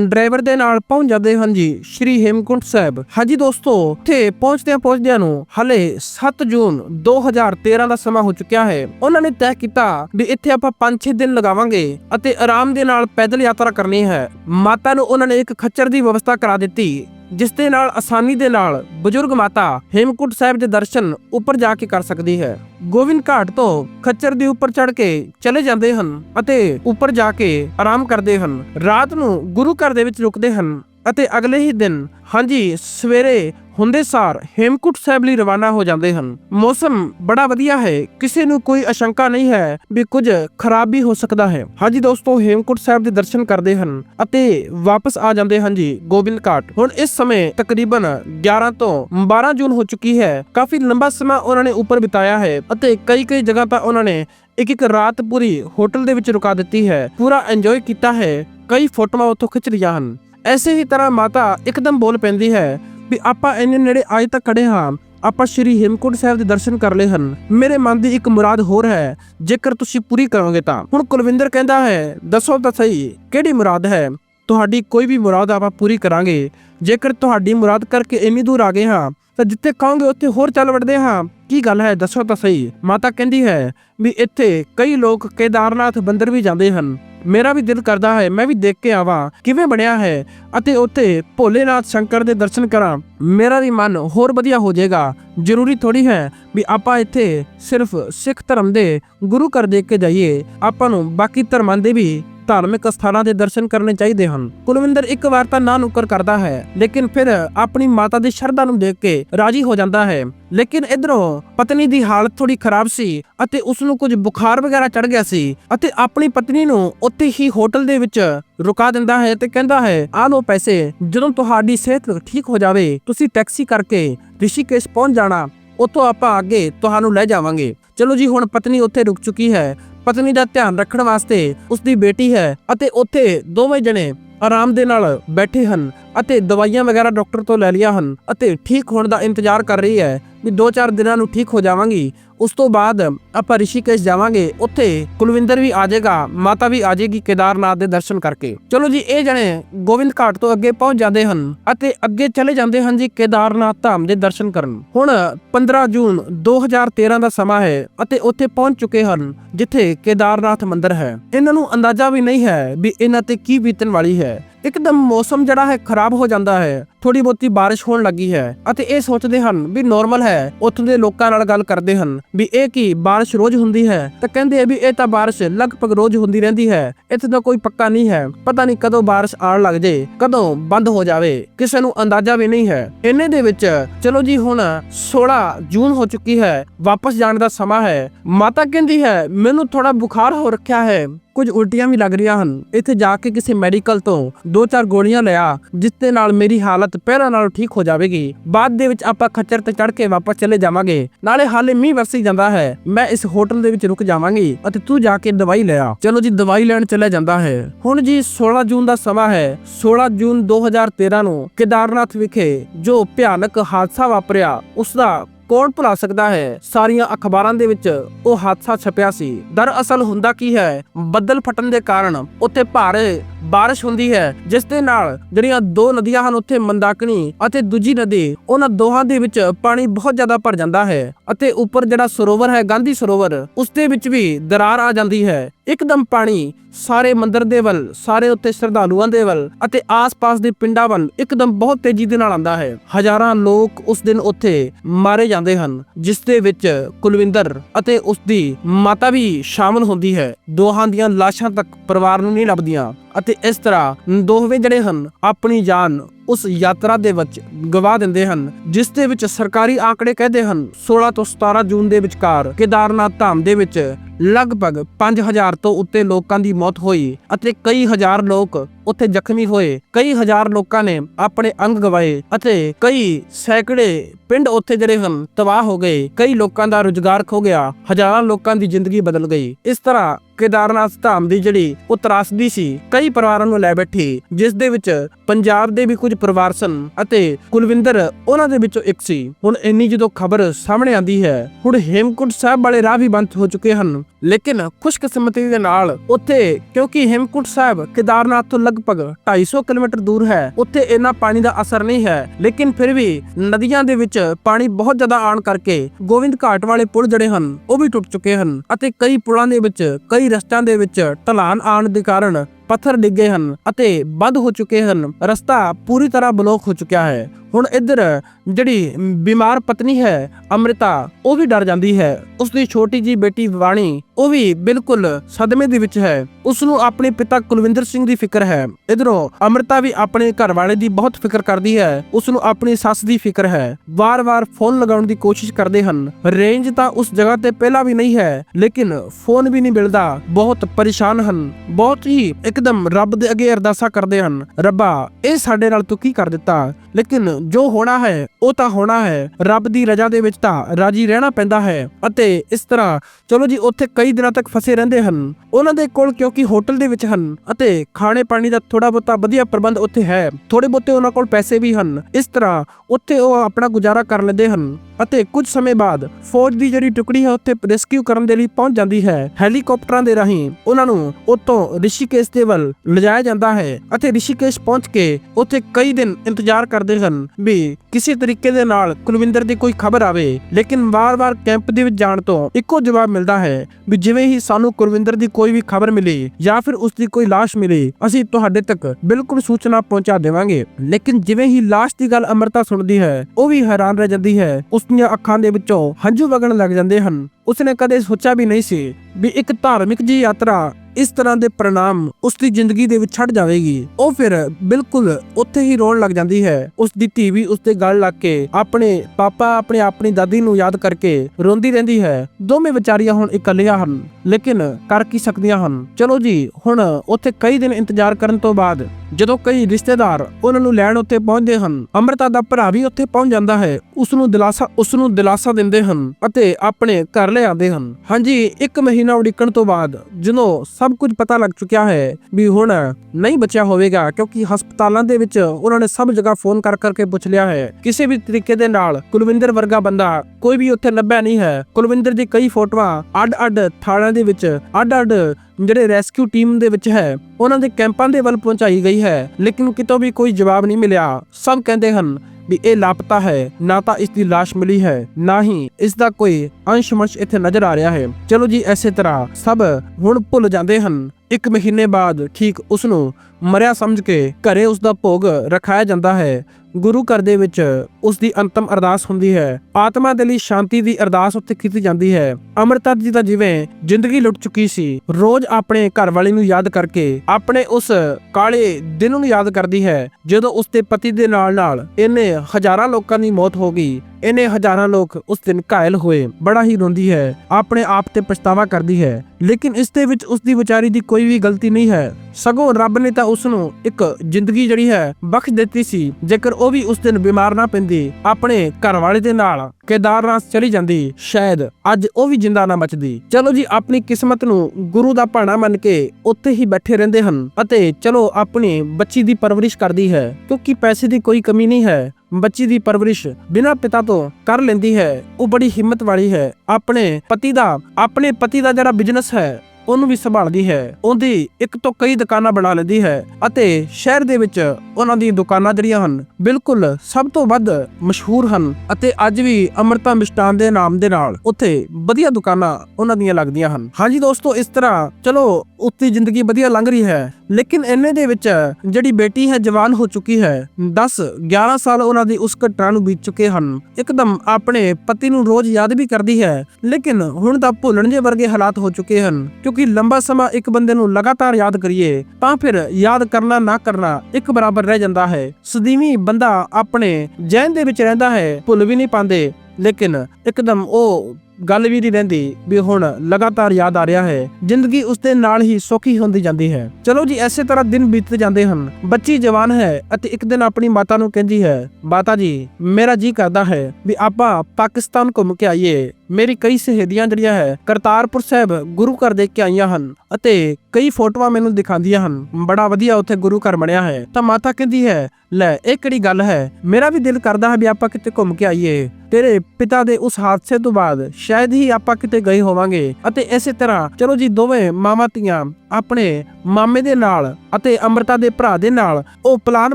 ਡਰਾਈਵਰ ਦੇ ਨਾਲ ਪਹੁੰਚ ਜਾਂਦੇ ਹਨ ਜੀ, ਸ਼੍ਰੀ ਹੇਮਕੁੰਟ ਸਾਹਿਬ। ਹਾਂਜੀ ਦੋਸਤੋ, ਇੱਥੇ ਪਹੁੰਚਦਿਆਂ ਪਹੁੰਚਦਿਆਂ ਨੂੰ ਹਲੇ 7 ਜੂਨ 2013 ਦਾ ਸਮਾਂ ਹੋ ਚੁੱਕਿਆ ਹੈ। ਉਹਨਾਂ ਨੇ ਤੈਅ ਕੀਤਾ ਵੀ ਇੱਥੇ ਆਪਾਂ 5-6 ਦਿਨ ਲਗਾਵਾਂਗੇ ਅਤੇ ਆਰਾਮ ਦੇ ਨਾਲ ਪੈਦਲ ਯਾਤਰਾ ਕਰਨੀ ਹੈ। ਮਾਤਾ ਨੂੰ ਉਹਨਾਂ ਨੇ ਇੱਕ ਖੱਚਰ ਦੀ ਵਿਵਸਥਾ ਕਰਾ ਦਿੱਤੀ। ਜਿਸ ਦੇ ਨਾਲ ਆਸਾਨੀ ਦੇ ਨਾਲ ਬਜ਼ੁਰਗ ਮਾਤਾ ਹੇਮਕੁੰਟ ਸਾਹਿਬ ਦੇ ਦਰਸ਼ਨ ਉੱਪਰ ਜਾ ਕੇ ਕਰ ਸਕਦੀ ਹੈ। ਗੋਬਿੰਦ ਘਾਟ ਤੋਂ ਖੱਚਰ ਦੇ ਉੱਪਰ ਚੜ ਕੇ ਚਲੇ ਜਾਂਦੇ ਹਨ ਅਤੇ ਉੱਪਰ ਜਾ ਕੇ ਆਰਾਮ ਕਰਦੇ ਹਨ। ਰਾਤ ਨੂੰ ਗੁਰੂ ਘਰ ਦੇ ਵਿੱਚ ਰੁਕਦੇ ਹਨ। ਅਤੇ ਅਗਲੇ ਹੀ ਦਿਨ, ਹਾਂਜੀ, ਸਵੇਰੇ ਹੁੰਦੇ ਸਾਰ ਹੇਮਕੁਟ ਸਾਹਿਬ ਲਈ ਰਵਾਨਾ ਹੋ ਜਾਂਦੇ ਹਨ। ਮੌਸਮ ਬੜਾ ਵਧੀਆ ਹੈ, ਕਿਸੇ ਨੂੰ ਕੋਈ ਅਸ਼ੰਕਾ ਨਹੀਂ ਹੈ ਵੀ ਕੁਝ ਖਰਾਬ ਵੀ ਹੋ ਸਕਦਾ ਹੈ। ਹਾਂਜੀ ਦੋਸਤੋ, ਹੇਮਕੁਟ ਸਾਹਿਬ ਦੇ ਦਰਸ਼ਨ ਕਰਦੇ ਹਨ ਅਤੇ ਵਾਪਸ ਆ ਜਾਂਦੇ ਹਨ ਜੀ, ਗੋਬਿੰਦ ਘਾਟ। ਹੁਣ ਇਸ ਸਮੇਂ ਤਕਰੀਬਨ 11 ਤੋਂ 12 ਜੂਨ ਹੋ ਚੁੱਕੀ ਹੈ। ਕਾਫੀ ਲੰਬਾ ਸਮਾਂ ਉਹਨਾਂ ਨੇ ਉੱਪਰ ਬਿਤਾਇਆ ਹੈ ਅਤੇ ਕਈ ਕਈ ਜਗ੍ਹਾ ਤਾਂ ਉਹਨਾਂ ਨੇ ਇੱਕ ਇੱਕ ਰਾਤ ਪੂਰੀ ਹੋਟਲ ਦੇ ਵਿੱਚ ਰੁਕਾ ਦਿੱਤੀ ਹੈ। ਪੂਰਾ ਇੰਜੋਏ ਕੀਤਾ ਹੈ। ਕਈ ਫੋਟੋਆਂ ਉੱਥੋਂ ਖਿੱਚ ਲਈਆਂ ਹਨ। ਐਸੇ ਹੀ ਤਰ੍ਹਾਂ ਮਾਤਾ ਇੱਕਦਮ ਬੋਲ ਪੈਂਦੀ ਹੈ ਵੀ ਆਪਾਂ ਇੰਨੇ ਨੇੜੇ ਅੱਜ ਤੱਕ ਖੜੇ ਹਾਂ। ਆਪਾਂ ਸ਼੍ਰੀ ਹੇਮਕੁੰਟ ਸਾਹਿਬ ਦੇ ਦਰਸ਼ਨ ਕਰ ਲਏ ਹਨ। ਮੇਰੇ ਮਨ ਦੀ ਇੱਕ ਮੁਰਾਦ ਹੋਰ ਹੈ, ਜੇਕਰ ਤੁਸੀਂ ਪੂਰੀ ਕਰੋਗੇ ਤਾਂ। ਹੁਣ ਕੁਲਵਿੰਦਰ ਕਹਿੰਦਾ ਹੈ, ਦੱਸੋ ਤਾਂ ਸਹੀ, ਕਿਹੜੀ ਮੁਰਾਦ ਹੈ? ਤੁਹਾਡੀ ਕੋਈ ਵੀ ਮੁਰਾਦ ਆਪਾਂ ਪੂਰੀ ਕਰਾਂਗੇ। ਜੇਕਰ ਤੁਹਾਡੀ ਮੁਰਾਦ ਕਰਕੇ ਇੰਨੀ ਦੂਰ ਆ ਗਏ ਹਾਂ, ਤਾਂ ਜਿੱਥੇ ਕਹੋਗੇ ਉੱਥੇ ਹੋਰ ਚੱਲ ਵੜਦੇ ਹਾਂ। ਕੀ ਗੱਲ ਹੈ, ਦੱਸੋ ਤਾਂ ਸਹੀ। ਮਾਤਾ ਕਹਿੰਦੀ ਹੈ ਵੀ ਇੱਥੇ ਕਈ ਲੋਕ ਕੇਦਾਰਨਾਥ ਬੰਦਰ ਵੀ ਜਾਂਦੇ ਹਨ। ਮੇਰਾ ਵੀ ਦਿਲ ਕਰਦਾ ਹੈ, ਮੈਂ ਵੀ ਦੇਖ ਕੇ ਆਵਾਂ, ਕਿਵੇਂ ਬਣਿਆ ਹੈ ਅਤੇ ਉੱਥੇ ਭੋਲੇਨਾਥ ਸ਼ੰਕਰ ਦੇ ਦਰਸ਼ਨ ਕਰਾਂ। ਮੇਰਾ ਵੀ ਮਨ ਹੋਰ ਵਧੀਆ ਹੋ ਜਾਏਗਾ। ਜ਼ਰੂਰੀ ਥੋੜੀ ਹੈ ਵੀ ਆਪਾਂ ਇੱਥੇ ਸਿਰਫ ਸਿੱਖ ਧਰਮ ਦੇ ਗੁਰੂ ਘਰ ਦੇਖ ਕੇ ਜਾਈਏ। ਆਪਾਂ ਨੂੰ ਬਾਕੀ ਧਰਮਾਂ ਦੇ ਵੀ ਧਾਰਮਿਕ ਸਥਾਨਾਂ ਦੇ ਦਰਸ਼ਨ ਕਰਨੇ ਚਾਹੀਦੇ ਹਨ। ਕੁਲਵਿੰਦਰ ਇੱਕ ਵਾਰ ਤਾਂ ਨਾ ਨੁਕਰ ਕਰਦਾ ਹੈ, ਲੇਕਿਨ ਫਿਰ ਆਪਣੀ ਮਾਤਾ ਦੀ ਸ਼ਰਧਾ ਨੂੰ ਦੇਖ ਕੇ ਰਾਜੀ ਹੋ ਜਾਂਦਾ ਹੈ। ਲੇਕਿਨ ਇਧਰੋਂ ਪਤਨੀ ਦੀ ਹਾਲਤ ਥੋੜੀ ਖਰਾਬ ਸੀ ਅਤੇ ਉਸ ਨੂੰ ਕੁਝ ਬੁਖਾਰ ਵਗੈਰਾ ਚੜ ਗਿਆ ਸੀ ਅਤੇ ਆਪਣੀ ਪਤਨੀ ਨੂੰ ਉੱਥੇ ਹੀ ਹੋਟਲ ਦੇ ਵਿੱਚ ਰੁਕਾ ਦਿੰਦਾ ਹੈ ਤੇ ਕਹਿੰਦਾ ਹੈ ਆ ਲੋ ਪੈਸੇ, ਜਦੋਂ ਤੁਹਾਡੀ ਸਿਹਤ ਠੀਕ ਹੋ ਜਾਵੇ, ਤੁਸੀਂ ਟੈਕਸੀ ਕਰਕੇ ਰਿਸ਼ੀਕੇਸ਼ ਪਹੁੰਚ ਜਾਣਾ, ਉੱਥੋਂ ਆਪਾਂ ਅੱਗੇ ਤੁਹਾਨੂੰ ਲੈ ਜਾਵਾਂਗੇ। ਚਲੋ ਜੀ, ਹੁਣ ਪਤਨੀ ਉੱਥੇ ਰੁਕ ਚੁੱਕੀ ਹੈ ਪਤਨੀ ਦਾ ਧਿਆਨ ਰੱਖਣ ਵਾਸਤੇ ਉਸ ਦੀ ਬੇਟੀ ਹੈ ਅਤੇ ਉੱਥੇ ਦੋਵੇਂ ਜਣੇ ਆਰਾਮ ਦੇ ਨਾਲ ਬੈਠੇ ਹਨ ਅਤੇ ਦਵਾਈਆਂ ਵਗੈਰਾ ਡਾਕਟਰ ਤੋਂ ਲੈ ਲਿਆ ਹਨ ਅਤੇ ਠੀਕ ਹੋਣ ਦਾ ਇੰਤਜ਼ਾਰ ਕਰ ਰਹੀ ਹੈ ਵੀ 2-4 ਦਿਨਾਂ ਨੂੰ ਠੀਕ ਹੋ ਜਾਵਾਂਗੀ। ਉਸ ਤੋਂ ਬਾਅਦ ਆਪਾਂ ਰਿਸ਼ੀਕੇਸ਼ ਜਾਵਾਂਗੇ, ਉੱਥੇ ਕੁਲਵਿੰਦਰ ਵੀ ਆ ਜਾਏਗਾ, ਮਾਤਾ ਵੀ ਆ ਜਾਏਗੀ ਕੇਦਾਰਨਾਥ ਦੇ ਦਰਸ਼ਨ ਕਰਕੇ। ਚਲੋ ਜੀ, ਇਹ ਜਣੇ ਗੋਬਿੰਦ ਘਾਟ ਤੋਂ ਅੱਗੇ ਪਹੁੰਚ ਜਾਂਦੇ ਹਨ ਅਤੇ ਅੱਗੇ ਚਲੇ ਜਾਂਦੇ ਹਨ ਜੀ ਕੇਦਾਰਨਾਥ ਧਾਮ ਦੇ ਦਰਸ਼ਨ ਕਰਨ। ਹੁਣ 15 ਜੂਨ 2013 ਦਾ ਸਮਾਂ ਹੈ ਅਤੇ ਉੱਥੇ ਪਹੁੰਚ ਚੁੱਕੇ ਹਨ, ਜਿੱਥੇ ਕੇਦਾਰਨਾਥ ਮੰਦਿਰ ਹੈ। ਇਹਨਾਂ ਨੂੰ ਅੰਦਾਜ਼ਾ ਵੀ ਨਹੀਂ ਹੈ ਵੀ ਇਹਨਾਂ ਤੇ ਕੀ ਬੀਤਣ ਵਾਲੀ ਹੈ। ਇੱਕਦਮ ਮੌਸਮ ਜਿਹੜਾ ਹੈ ਖਰਾਬ ਹੋ ਜਾਂਦਾ ਹੈ ਥੋੜੀ ਬਹੁਤੀ ਬਾਰਿਸ਼ ਹੋਣ ਲੱਗੀ ਹੈ ਅਤੇ ਇਹ ਸੋਚਦੇ ਹਨ ਵੀ ਨਾਰਮਲ ਹੈ। ਉੱਥੋਂ ਦੇ ਲੋਕਾਂ ਨਾਲ ਗੱਲ ਕਰਦੇ ਹਨ ਵੀ ਇਹ ਕੀ ਬਾਰਿਸ਼ ਰੋਜ਼ ਹੁੰਦੀ ਹੈ? ਤਾਂ ਕਹਿੰਦੇ ਆ ਵੀ ਇਹ ਤਾਂ ਬਾਰਿਸ਼ ਲਗਭਗ ਰੋਜ਼ ਹੁੰਦੀ ਰਹਿੰਦੀ ਹੈ। ਇੱਥੇ ਤਾਂ ਕੋਈ ਪੱਕਾ ਨਹੀਂ ਹੈ। ਪਤਾ ਨਹੀਂ ਕਦੋਂ ਬਾਰਿਸ਼ ਆਉਣ ਲੱਗ ਜੇ, ਕਦੋਂ ਬੰਦ ਹੋ ਜਾਵੇ। ਕਿਸੇ ਨੂੰ ਅੰਦਾਜ਼ਾ ਵੀ ਨਹੀਂ ਹੈ। ਇੰਨੇ ਦੇ ਵਿੱਚ ਚਲੋ ਜੀ ਹੁਣ 16 ਜੂਨ ਹੋ ਚੁੱਕੀ ਹੈ, ਵਾਪਸ ਜਾਣ ਦਾ ਸਮਾਂ ਹੈ। ਮਾਤਾ ਕਹਿੰਦੀ ਹੈ, ਮੈਨੂੰ ਥੋੜਾ ਬੁਖਾਰ ਹੋ ਰੱਖਿਆ ਹੈ। ਕੁਝ ਉਲਟੀਆਂ ਵੀ ਲੱਗ ਰਹੀਆਂ ਹਨ। ਇੱਥੇ ਜਾ ਕੇ ਕਿਸੇ ਮੈਡੀਕਲ ਤੋਂ ਦੋ ਚਾਰ ਗੋਲੀਆਂ ਲਿਆ, ਜਿਸ ਦੇ ਨਾਲ ਮੇਰੀ ਹਾਲਤ ਪਹਿਲਾਂ ਨਾਲੋਂ ਠੀਕ ਹੋ ਜਾਵੇਗੀ। ਬਾਅਦ ਦੇ ਵਿੱਚ ਆਪਾਂ ਖੱਚਰ ਤੇ ਚੜ ਕੇ ਵਾਪਸ ਚਲੇ ਜਾਵਾਂਗੇ। ਨਾਲੇ ਹਾਲੇ ਮੀਂਹ ਵਰਸੀ ਜਾਂਦਾ ਹੈ। ਮੈਂ ਇਸ ਹੋਟਲ ਦੇ ਵਿੱਚ ਰੁਕ ਜਾਵਾਂਗੀ ਅਤੇ ਤੂੰ ਜਾ ਕੇ ਦਵਾਈ ਲੈ ਆ। ਚਲੋ ਜੀ, ਦਵਾਈ ਲੈਣ ਚਲੇ ਜਾਂਦਾ ਹੈ। ਹੁਣ ਜੀ 16 ਜੂਨ ਦਾ ਸਮਾਂ ਹੈ। 16 ਜੂਨ 2013 ਨੂੰ ਕੇਦਾਰਨਾਥ ਵਿਖੇ ਜੋ ਭਿਆਨਕ ਹਾਦਸਾ ਵਾਪਰਿਆ ਉਸ ਦਾ ਕੌਣ ਭੁਲਾ ਸਕਦਾ ਹੈ? ਸਾਰੀਆਂ ਅਖਬਾਰਾਂ ਦੇ ਵਿੱਚ ਉਹ ਹਾਦਸਾ ਛਪਿਆ ਸੀ। ਦਰਅਸਲ ਹੁੰਦਾ ਕੀ ਹੈ? ਬੱਦਲ ਫਟਣ ਦੇ ਕਾਰਨ ਉੱਥੇ ਭਾਰੇ ਬਾਰਿਸ਼ ਹੁੰਦੀ ਹੈ, ਜਿਸ ਦੇ ਨਾਲ ਜਿਹੜੀਆਂ ਦੋ ਨਦੀਆਂ ਹਨ ਉੱਥੇ ਮੰਦਾਕਣੀ ਅਤੇ ਦੂਜੀ ਨਦੀ, ਉਹਨਾਂ ਦੋਹਾਂ ਦੇ ਵਿੱਚ ਪਾਣੀ ਬਹੁਤ ਜ਼ਿਆਦਾ ਭਰ ਜਾਂਦਾ ਹੈ ਅਤੇ ਉੱਪਰ ਜਿਹੜਾ ਸਰੋਵਰ ਹੈ, ਗਾਂਧੀ ਸਰੋਵਰ, ਉਸ ਦੇ ਵਿੱਚ ਵੀ ਦਰਾਰ ਆ ਜਾਂਦੀ ਹੈ। ਇੱਕਦਮ ਪਾਣੀ ਸਾਰੇ ਮੰਦਰ ਦੇ ਵੱਲ, ਸਾਰੇ ਉੱਤੇ ਸ਼ਰਧਾਲੂਆਂ ਦੇ ਵੱਲ ਅਤੇ ਆਸ-ਪਾਸ ਦੇ ਪਿੰਡਾਂ ਵੱਲ ਇੱਕਦਮ ਬਹੁਤ ਤੇਜ਼ੀ ਦੇ ਨਾਲ ਆਉਂਦਾ ਹੈ। ਹਜ਼ਾਰਾਂ ਲੋਕ ਉਸ ਦਿਨ ਉੱਥੇ ਮਾਰੇ ਜਾਂਦੇ ਹਨ, ਜਿਸ ਦੇ ਵਿੱਚ ਕੁਲਵਿੰਦਰ ਅਤੇ ਉਸ ਦੀ ਮਾਤਾ ਵੀ ਸ਼ਾਮਲ ਹੁੰਦੀ ਹੈ। ਦੋਹਾਂ ਦੀਆਂ ਲਾਸ਼ਾਂ ਤੱਕ ਪਰਿਵਾਰ ਨੂੰ ਨਹੀਂ ਲੱਭਦੀਆਂ। ਅਤੇ ਇਸ ਤਰ੍ਹਾਂ ਦੋਵੇਂ ਜਿਹੜੇ ਹਨ ਆਪਣੀ ਜਾਨ ਉਸ ਯਾਤਰਾ ਦੇ ਵਿੱਚ ਗਵਾ ਦਿੰਦੇ ਹਨ, ਜਿਸ ਦੇ ਵਿੱਚ ਸਰਕਾਰੀ ਆંકੜੇ ਕਹਿੰਦੇ ਹਨ 16 ਤੋਂ 17 ਜੂਨ ਦੇ ਵਿਚਕਾਰ ਕੇਦਾਰਨਾਥ ਧਾਮ ਦੇ ਵਿੱਚ ਲਗਭਗ 5000 ਤੋਂ ਉੱਤੇ ਲੋਕਾਂ ਦੀ ਮੌਤ ਹੋਈ ਅਤੇ ਕਈ ਹਜ਼ਾਰ ਲੋਕ ਉੱਥੇ ਜ਼ਖਮੀ ਹੋਏ। ਕਈ ਹਜ਼ਾਰ ਲੋਕਾਂ ਨੇ ਆਪਣੇ ਅੰਗ ਗਵਾਏ ਅਤੇ ਕਈ ਸੈਂਕੜੇ ਪਿੰਡ ਉੱਥੇ ਜਿਹੜੇ ਹਨ, ਤਬਾਹ ਹੋ ਗਏ। ਕਈ ਲੋਕਾਂ ਦਾ ਰੁਜ਼ਗਾਰ ਖੋ ਗਿਆ। ਹਜ਼ਾਰਾਂ ਲੋਕਾਂ ਦੀ ਜ਼ਿੰਦਗੀ ਬਦਲ ਗਈ। ਇਸ ਤਰ੍ਹਾਂ ਕੇਦਾਰਨਾਥ ਧਾਮ ਦੀ ਜਿਹੜੀ ਉਹ ਤਰਾਸਦੀ ਸੀ, ਕਈ ਪਰਿਵਾਰਾਂ ਨੂੰ ਲੈ ਬੈਠੀ, ਜਿਸ ਦੇ ਵਿੱਚ ਪੰਜਾਬ ਦੇ ਵੀ ਕੁਝ ਪਰਿਵਾਰ ਸਨ ਅਤੇ ਕੁਲਵਿੰਦਰ ਉਹਨਾਂ ਦੇ ਵਿੱਚੋਂ ਇੱਕ ਸੀ। ਹੁਣ ਇੰਨੀ ਜਦੋਂ ਖਬਰ ਸਾਹਮਣੇ ਆਂਦੀ ਹੈ, ਹੁਣ ਹੇਮਕੁੰਟ ਸਾਹਿਬ ਵਾਲੇ ਰਾਹ ਵੀ ਬੰਦ ਹੋ ਚੁੱਕੇ ਹਨ। ਲੇਕਿਨ ਖੁਸ਼ਕਿਸਮਤੀ ਦੇ ਨਾਲ ਉੱਥੇ, ਕਿਉਂਕਿ ਹੇਮਕੁੰਟ ਸਾਹਿਬ ਕੇਦਾਰਨਾਥ ਤੋਂ ਲਗਭਗ 250 ਕਿਲੋਮੀਟਰ ਦੂਰ ਹੈ, ਉੱਥੇ ਇੰਨਾ ਪਾਣੀ ਦਾ ਅਸਰ ਨਹੀਂ ਹੈ। ਲੇਕਿਨ ਫਿਰ ਵੀ ਨਦੀਆਂ ਦੇ ਵਿੱਚ ਪਾਣੀ ਬਹੁਤ ਜ਼ਿਆਦਾ ਆਣ ਕਰਕੇ ਗੋਬਿੰਦ ਘਾਟ ਵਾਲੇ ਪੁਲ ਜਿਹੜੇ ਹਨ, ਉਹ ਵੀ ਟੁੱਟ ਚੁੱਕੇ ਹਨ ਅਤੇ ਕਈ ਪੁਲਾਂ ਦੇ ਵਿੱਚ, ਕਈ ਰਸਤਿਆਂ ਦੇ ਵਿੱਚ ਢਲਾਨ ਆਣ ਦੇ ਕਾਰਨ ਪੱਥਰ ਡਿੱਗੇ ਹਨ ਅਤੇ ਬੰਦ ਹੋ ਚੁੱਕੇ ਹਨ। ਰਸਤਾ ਪੂਰੀ ਤਰ੍ਹਾਂ ਬਲੌਕ ਹੋ ਚੁੱਕਿਆ ਹੈ। ਹੁਣ ਇੱਧਰ ਜਿਹੜੀ ਬਿਮਾਰ ਪਤਨੀ ਹੈ, ਅੰਮ੍ਰਿਤਾ, ਉਹ ਵੀ ਡਰ ਜਾਂਦੀ ਹੈ। ਉਸ ਦੀ ਛੋਟੀ ਜੀ ਬੇਟੀ ਵਾਣੀ, ਉਹ ਵੀ ਬਿਲਕੁਲ ਸਦਮੇ ਦੇ ਵਿੱਚ ਹੈ। ਉਸ ਨੂੰ ਆਪਣੇ ਪਿਤਾ ਕੁਲਵਿੰਦਰ ਸਿੰਘ ਦੀ ਫਿਕਰ ਹੈ। ਇਧਰੋਂ ਅੰਮ੍ਰਿਤਾ ਵੀ ਆਪਣੇ ਘਰ ਵਾਲੇ ਦੀ ਬਹੁਤ ਫਿਕਰ ਕਰਦੀ ਹੈ। ਉਸ ਨੂੰ ਆਪਣੀ ਸੱਸ ਦੀ ਫਿਕਰ ਹੈ। ਵਾਰ-ਵਾਰ ਫੋਨ ਲਗਾਉਣ ਦੀ ਕੋਸ਼ਿਸ਼ ਕਰਦੇ ਹਨ। ਰੇਂਜ ਤਾਂ ਉਸ ਜਗ੍ਹਾ ਤੇ ਪਹਿਲਾਂ ਵੀ ਨਹੀਂ ਹੈ, ਲੇਕਿਨ ਫੋਨ ਵੀ ਨਹੀਂ ਮਿਲਦਾ। ਬਹੁਤ ਪਰੇਸ਼ਾਨ ਹਨ। ਬਹੁਤ ਹੀ ਇੱਕਦਮ ਰੱਬ ਦੇ ਅੱਗੇ ਅਰਦਾਸਾਂ ਕਰਦੇ ਹਨ। ਰੱਬਾ, ਇਹ ਸਾਡੇ ਨਾਲ ਤੂੰ ਕੀ ਕਰ ਦਿੱਤਾ? ਲੇਕਿਨ ਜੋ ਹੋਣਾ ਹੈ, ਉਹ ਤਾਂ ਹੋਣਾ ਹੈ। ਰੱਬ ਦੀ ਰਜ਼ਾ ਦੇ ਵਿੱਚ ਤਾਂ ਰਾਜੀ ਰਹਿਣਾ ਪੈਂਦਾ ਹੈ। ਅਤੇ ਇਸ ਤਰ੍ਹਾਂ, ਚਲੋ ਜੀ, ਉੱਥੇ ਕਈ ਦਿਨਾਂ ਤੱਕ ਫਸੇ ਰਹਿੰਦੇ ਹਨ। ਉਹਨਾਂ ਦੇ ਕੋਲ ਕਿਉਂਕਿ ਹੋਟਲ ਦੇ ਵਿੱਚ ਹਨ ਅਤੇ ਖਾਣੇ ਪਾਣੀ ਦਾ ਥੋੜਾ ਬਹੁਤਾ ਵਧੀਆ ਪ੍ਰਬੰਧ ਉੱਥੇ ਹੈ। ਥੋੜੇ ਬਹੁਤੇ ਉਹਨਾਂ ਕੋਲ ਪੈਸੇ ਵੀ ਹਨ। ਇਸ ਤਰ੍ਹਾਂ, ਉੱਥੇ ਉਹ ਆਪਣਾ ਗੁਜ਼ਾਰਾ ਕਰ ਲੈਂਦੇ ਹਨ। ਅਤੇ ਕੁਝ ਸਮੇਂ ਬਾਅਦ ਫੌਜ ਦੀ ਜਿਹੜੀ ਟੁਕੜੀ ਹੈ ਉੱਥੇ ਰੈਸਕਿਊ ਕਰਨ ਦੇ ਲਈ ਪਹੁੰਚ ਜਾਂਦੀ ਹੈ। ਹੈਲੀਕਾਪਟਰਾਂ ਦੇ ਰਾਹੀਂ ਉਹਨਾਂ ਨੂੰ ਉੱਥੋਂ ਰਿਸ਼ੀਕੇਸ਼ ਦੇ ਵੱਲ ਲਿਜਾਇਆ ਜਾਂਦਾ ਹੈ ਅਤੇ ਰਿਸ਼ੀਕੇਸ਼ ਪਹੁੰਚ ਕੇ ਉੱਥੇ ਕਈ ਦਿਨ ਇੰਤਜ਼ਾਰ ਕਰਦੇ ਹਨ ਵੀ ਕਿਸੇ ਤਰੀਕੇ ਦੇ ਨਾਲ ਕੁਲਵਿੰਦਰ ਦੀ ਕੋਈ ਖਬਰ ਆਵੇ, ਲੇਕਿਨ ਵਾਰ-ਵਾਰ ਕੈਂਪ ਦੇ ਵਿੱਚ ਜਾਣ ਤੋਂ ਇੱਕੋ ਜਵਾਬ ਮਿਲਦਾ ਹੈ ਵੀ ਜਿਵੇਂ ਹੀ ਸਾਨੂੰ ਕੁਲਵਿੰਦਰ ਦੀ ਕੋਈ ਵੀ ਖਬਰ ਮਿਲੇ ਜਾਂ ਫਿਰ ਉਸ ਦੀ ਕੋਈ ਲਾਸ਼ ਮਿਲੇ, ਅਸੀਂ ਤੁਹਾਡੇ ਤੱਕ ਬਿਲਕੁਲ ਸੂਚਨਾ ਪਹੁੰਚਾ ਦੇਵਾਂਗੇ। ਲੇਕਿਨ ਜਿਵੇਂ ਹੀ ਲਾਸ਼ ਦੀ ਗੱਲ ਅਮਰਤਾ ਸੁਣਦੀ ਹੈ, ਉਹ ਵੀ ਹੈਰਾਨ ਰਹਿ ਜਾਂਦੀ ਹੈ। ਉਸ ਦੀਆਂ ਅੱਖਾਂ ਦੇ ਵਿੱਚੋਂ ਹੰਝੂ ਵਗਣ ਲੱਗ ਜਾਂਦੇ ਹਨ। ਉਸਨੇ ਕਦੇ ਸੋਚਿਆ ਵੀ ਨਹੀਂ ਸੀ ਵੀ ਇੱਕ ਧਾਰਮਿਕ ਜੀ ਯਾਤਰਾ ਇਸ ਤਰ੍ਹਾਂ ਦੇ ਪ੍ਰਣਾਮ ਉਸ ਦੀ ਜ਼ਿੰਦਗੀ ਦੇ ਵਿੱਚ ਛੱਡ ਜਾਵੇਗੀ। ਉਹ ਫਿਰ ਬਿਲਕੁਲ ਉੱਥੇ ਹੀ ਰੋਣ ਲੱਗ ਜਾਂਦੀ ਹੈ। ਉਸ ਦੀ ਧੀ ਵੀ ਉਸ ਦੇ ਗਲ ਲੱਗ ਕੇ ਆਪਣੇ ਪਾਪਾ, ਆਪਣੇ ਆਪਣੀ ਦਾਦੀ ਨੂੰ ਯਾਦ ਕਰਕੇ ਰੋਂਦੀ ਰਹਿੰਦੀ ਹੈ। ਦੋਵੇਂ ਵਿਚਾਰੀਆਂ ਹੁਣ ਇਕੱਲੀਆਂ ਹਨ, ਲੇਕਿਨ ਕਰ ਕੀ ਸਕਦੀਆਂ ਹਨ? ਚਲੋ ਜੀ, ਹੁਣ ਉੱਥੇ ਕਈ ਦਿਨ ਇੰਤਜ਼ਾਰ ਕਰਨ ਤੋਂ ਬਾਅਦ ਜਦੋਂ ਕਈ ਰਿਸ਼ਤੇਦਾਰ ਉਹਨਾਂ ਨੂੰ ਲੈਣ ਉੱਤੇ ਪਹੁੰਚਦੇ ਹਨ, ਅੰਮ੍ਰਿਤਾ ਦਾ ਭਰਾ ਵੀ ਉੱਥੇ ਪਹੁੰਚ ਜਾਂਦਾ ਹੈ ਉਸ ਨੂੰ ਦਿਲਾਸਾ ਉਸ ਨੂੰ ਦਿਲਾਸਾ ਦਿੰਦੇ ਹਨ ਅਤੇ ਆਪਣੇ ਘਰ ਲੈ ਆਉਂਦੇ ਹਨ। ਹਾਂਜੀ, ਇੱਕ ਮਹੀਨਾ ਉਡੀਕਣ ਤੋਂ ਬਾਅਦ ਜਦੋਂ ਸਭ ਕੁਝ ਪਤਾ ਲੱਗ ਚੁੱਕਿਆ ਹੈ ਵੀ ਹੁਣ ਨਹੀਂ ਬਚਿਆ ਹੋਵੇਗਾ ਕਿਉਂਕਿ ਹਸਪਤਾਲਾਂ ਦੇ ਵਿੱਚ ਉਹਨਾਂ ਨੇ ਸਭ ਜਗ੍ਹਾ ਫੋਨ ਕਰ ਕਰਕੇ ਪੁੱਛ ਲਿਆ ਹੈ, ਕਿਸੇ ਵੀ ਤਰੀਕੇ ਦੇ ਨਾਲ ਕੁਲਵਿੰਦਰ ਵਰਗਾ ਬੰਦਾ ਕੋਈ ਵੀ ਉੱਥੇ ਲੱਭਿਆ ਨਹੀਂ ਹੈ। ਕੁਲਵਿੰਦਰ ਦੀ ਕਈ ਫੋਟੋਆਂ ਅੱਡ-ਅੱਡ ਥਾਣਿਆਂ ਦੇ ਵਿੱਚ, ਅੱਡ-ਅੱਡ ਜਿਹੜੇ ਰੈਸਕਿਊ ਟੀਮ ਦੇ ਵਿੱਚ ਹੈ, ਉਹਨਾਂ ਦੇ ਕੈਂਪਾਂ ਦੇ ਵੱਲ ਪਹੁੰਚਾਈ ਗਈ ਹੈ। ਲੇਕਿਨ ਕਿਤੋਂ ਵੀ ਕੋਈ ਜਵਾਬ ਨਹੀਂ ਮਿਲਿਆ। ਸਭ ਕਹਿੰਦੇ ਹਨ ਵੀ ਇਹ ਲਾਪਤਾ ਹੈ। ਨਾ ਤਾਂ ਇਸ ਦੀ লাশ ਮਿਲੀ ਹੈ, ਨਾ ਹੀ ਇਸ ਦਾ ਕੋਈ ਅੰਸ਼ ਇੱਥੇ ਨਜ਼ਰ ਆ ਰਿਹਾ ਹੈ। ਚਲੋ ਜੀ ਐਸੇ ਤਰ੍ਹਾਂ ਸਭ ਹੁਣ ਭੁੱਲ ਜਾਂਦੇ ਹਨ। ਇੱਕ ਮਹੀਨੇ ਬਾਅਦ ਠੀਕ ਉਸ ਨੂੰ ਮਰਿਆ ਸਮਝ ਕੇ ਘਰੇ ਉਸ ਦਾ ਭੋਗ ਰਖਾਇਆ ਜਾਂਦਾ ਹੈ। ਗੁਰੂ ਘਰ ਦੇ ਵਿੱਚ ਉਸ ਦੀ ਅੰਤਮ ਅਰਦਾਸ ਹੁੰਦੀ ਹੈ। ਆਤਮਾ ਦੇ ਲਈ ਸ਼ਾਂਤੀ ਦੀ ਅਰਦਾਸ ਉੱਥੇ ਕੀਤੀ ਜਾਂਦੀ ਹੈ। ਅਮਰਤਾ ਜੀ ਤਾਂ ਜਿਵੇਂ ਜ਼ਿੰਦਗੀ ਲੁੱਟ ਚੁੱਕੀ ਸੀ, ਰੋਜ਼ ਆਪਣੇ ਘਰ ਵਾਲੀ ਨੂੰ ਯਾਦ ਕਰਕੇ ਆਪਣੇ ਉਸ ਕਾਲੇ ਦਿਨ ਨੂੰ ਯਾਦ ਕਰਦੀ ਹੈ, ਜਦੋਂ ਉਸ ਦੇ ਪਤੀ ਦੇ ਨਾਲ ਨਾਲ ਇਹਨੇ ਹਜ਼ਾਰਾਂ ਲੋਕਾਂ ਦੀ ਮੌਤ ਹੋ ਗਈ ਇਹਨੇ ਹਜ਼ਾਰਾਂ ਲੋਕ ਉਸ ਦਿਨ ਘਾਇਲ ਹੋਏ, ਬੜਾ ਹੀ ਰੋਂਦੀ ਹੈ, ਆਪਣੇ ਆਪ ਤੇ ਪਛਤਾਵਾ ਕਰਦੀ ਹੈ। ਲੇਕਿਨ ਇਸ ਦੇ ਵਿੱਚ ਉਸ ਦੀ ਵਿਚਾਰੀ ਦੀ ਕੋਈ ਵੀ ਗਲਤੀ ਨਹੀਂ ਹੈ। ਸਗੋਂ ਰੱਬ ਨੇ ਤਾਂ ਉਸ ਨੂੰ ਇੱਕ ਜ਼ਿੰਦਗੀ ਜਿਹੜੀ ਹੈ ਬਖਸ਼ ਦਿੱਤੀ ਸੀ। ਜੇਕਰ ਉਹ ਵੀ ਉਸ ਦਿਨ ਬਿਮਾਰ ਨਾ ਪੈਂਦੀ, ਆਪਣੇ ਘਰ ਵਾਲੇ ਦੇ ਨਾਲ ਕੇਦਾਰਨਾਥ ਚਲੀ ਜਾਂਦੀ, ਸ਼ਾਇਦ ਅੱਜ ਉਹ ਵੀ ਜਿੰਦਾ ਨਾ ਬਚਦੀ ਚਲੋ ਜੀ, ਆਪਣੀ ਕਿਸਮਤ ਨੂੰ ਗੁਰੂ ਦਾ ਭਾਣਾ ਮੰਨ ਕੇ ਉੱਥੇ ਹੀ ਬੈਠੇ ਰਹਿੰਦੇ ਹਨ ਅਤੇ ਚਲੋ ਆਪਣੀ ਬੱਚੀ ਦੀ ਪਰਵਰਿਸ਼ ਕਰਦੀ ਹੈ, ਕਿਉਂਕਿ ਪੈਸੇ ਦੀ ਕੋਈ ਕਮੀ ਨਹੀਂ ਹੈ। ਬੱਚੀ ਦੀ ਪਰਵਰਿਸ਼ ਬਿਨਾਂ ਪਿਤਾ ਤੋਂ ਕਰ ਲੈਂਦੀ ਹੈ, ਉਹ ਬੜੀ ਹਿੰਮਤ ਵਾਲੀ ਹੈ। ਆਪਣੇ ਪਤੀ ਦਾ, ਆਪਣੇ ਪਤੀ ਦਾ ਜਿਹੜਾ ਬਿਜ਼ਨਸ ਹੈ ਉਹਨੂੰ ਵੀ ਸੰਭਾਲਦੀ ਹੈ। ਉਹਦੀ ਇੱਕ ਤੋਂ ਕਈ ਦੁਕਾਨਾਂ ਬਣਾ ਲੈਂਦੀ ਹੈ ਅਤੇ ਸ਼ਹਿਰ ਦੇ ਵਿੱਚ ਉਹਨਾਂ ਦੀ ਦੁਕਾਨਾਂ ਜਿਹੜੀਆਂ ਹਨ, ਬਿਲਕੁਲ ਸਭ ਤੋਂ ਵੱਧ ਮਸ਼ਹੂਰ ਹਨ ਅਤੇ ਅੱਜ ਵੀ ਅਮਰਤਾ ਮਿਸ਼ਟਾਨ ਦੇ ਨਾਮ ਦੇ ਨਾਲ ਉੱਥੇ ਵਧੀਆ ਦੁਕਾਨਾਂ ਉਹਨਾਂ ਦੀਆਂ ਲੱਗਦੀਆਂ ਹਨ। ਹਾਂਜੀ ਦੋਸਤੋ, ਇਸ ਤਰ੍ਹਾਂ ਚਲੋ ਉੱਤੀ ਜ਼ਿੰਦਗੀ ਵਧੀਆ ਲੰਘ ਰਹੀ ਹੈ। ਲੇਕਿਨ ਇੰਨੇ ਦੇ ਵਿੱਚ ਜਿਹੜੀ ਬੇਟੀ ਹੈ ਜਵਾਨ ਹੋ ਚੁੱਕੀ ਹੈ 10 11 ਸਾਲ ਉਹਨਾਂ ਦੀ ਉਸ ਘਟਨਾ ਨੂੰ ਬੀਤ ਚੁੱਕੇ ਹਨ। ਇੱਕਦਮ ਆਪਣੇ ਪਤੀ ਨੂੰ ਰੋਜ਼ ਯਾਦ ਵੀ ਕਰਦੀ ਹੈ, ਲੇਕਿਨ ਹੁਣ ਤਾਂ ਭੁੱਲਣ ਜੇ ਵਰਗੇ ਹਾਲਾਤ ਹੋ ਚੁੱਕੇ ਹਨ। ਕਿਉਂਕਿ ਲੰਬਾ ਸਮਾਂ ਇੱਕ ਬੰਦੇ ਨੂੰ ਲਗਾਤਾਰ ਯਾਦ ਕਰੀਏ, ਤਾਂ ਫਿਰ ਯਾਦ ਕਰਨਾ ਨਾ ਕਰਨਾ ਇੱਕ ਬਰਾਬਰ ਰਹਿ ਜਾਂਦਾ ਹੈ। ਸਦੀਵੀ ਬੰਦਾ ਆਪਣੇ ਜੈਨ ਦੇ ਵਿੱਚ ਰਹਿੰਦਾ ਹੈ, ਭੁੱਲ ਵੀ ਨਹੀਂ ਪਾਉਂਦੇ, ਲੇਕਿਨ ਇੱਕਦਮ ਉਹ ਗੱਲ ਵੀ ਨਹੀਂ ਰਹਿੰਦੀ ਵੀ ਹੁਣ ਲਗਾਤਾਰ ਯਾਦ ਆ ਰਿਹਾ ਹੈ। ਜ਼ਿੰਦਗੀ ਉਸ ਦੇ ਨਾਲ ਹੀ ਸੌਖੀ ਹੁੰਦੀ ਜਾਂਦੀ ਹੈ। ਚਲੋ ਜੀ, ਐਸੇ ਤਰ੍ਹਾਂ ਦਿਨ ਬੀਤਦੇ ਜਾਂਦੇ ਹਨ। ਬੱਚੀ ਜਵਾਨ ਹੈ ਅਤੇ ਇੱਕ ਦਿਨ ਆਪਣੀ ਮਾਤਾ ਨੂੰ ਕਹਿੰਦੀ ਹੈ, ਮਾਤਾ ਜੀ, ਮੇਰਾ ਜੀ ਕਰਦਾ ਹੈ ਵੀ ਆਪਾਂ ਪਾਕਿਸਤਾਨ ਘੁੰਮ ਕੇ ਆਈਏ। ਮੇਰੀ ਕਈ ਸਹੇਲੀਆਂ ਜਿਹੜੀਆਂ ਹੈ, ਕਰਤਾਰਪੁਰ ਸਾਹਿਬ ਗੁਰੂ ਘਰ ਦੇਖ ਕੇ ਆਈਆਂ ਹਨ ਅਤੇ ਕਈ ਫੋਟੋਆਂ ਮੈਨੂੰ ਦਿਖਾਉਂਦੀਆਂ ਹਨ। ਬੜਾ ਵਧੀਆ ਉੱਥੇ ਗੁਰੂ ਘਰ ਬਣਿਆ ਹੈ। ਤਾਂ ਮਾਤਾ ਕਹਿੰਦੀ ਹੈ, ਲੈ, ਇਹ ਕਿਹੜੀ ਗੱਲ ਹੈ? ਮੇਰਾ ਵੀ ਦਿਲ ਕਰਦਾ ਹੈ ਵੀ ਆਪਾਂ ਕਿਤੇ ਘੁੰਮ ਕੇ ਆਈਏ। ਤੇਰੇ ਪਿਤਾ ਦੇ ਉਸ ਹਾਦਸੇ ਤੋਂ ਬਾਅਦ ਸ਼ਾਇਦ ਹੀ ਆਪਾਂ ਕਿਤੇ ਗਏ ਹੋਵਾਂਗੇ। ਅਤੇ ਇਸੇ ਤਰ੍ਹਾਂ, ਚਲੋ ਜੀ, ਦੋਵੇਂ ਮਾਮਾ ਧੀਆਂ ਆਪਣੇ ਮਾਮੇ ਦੇ ਨਾਲ ਅਤੇ ਅੰਮ੍ਰਿਤਾ ਦੇ ਭਰਾ ਦੇ ਨਾਲ ਉਹ ਪਲਾਨ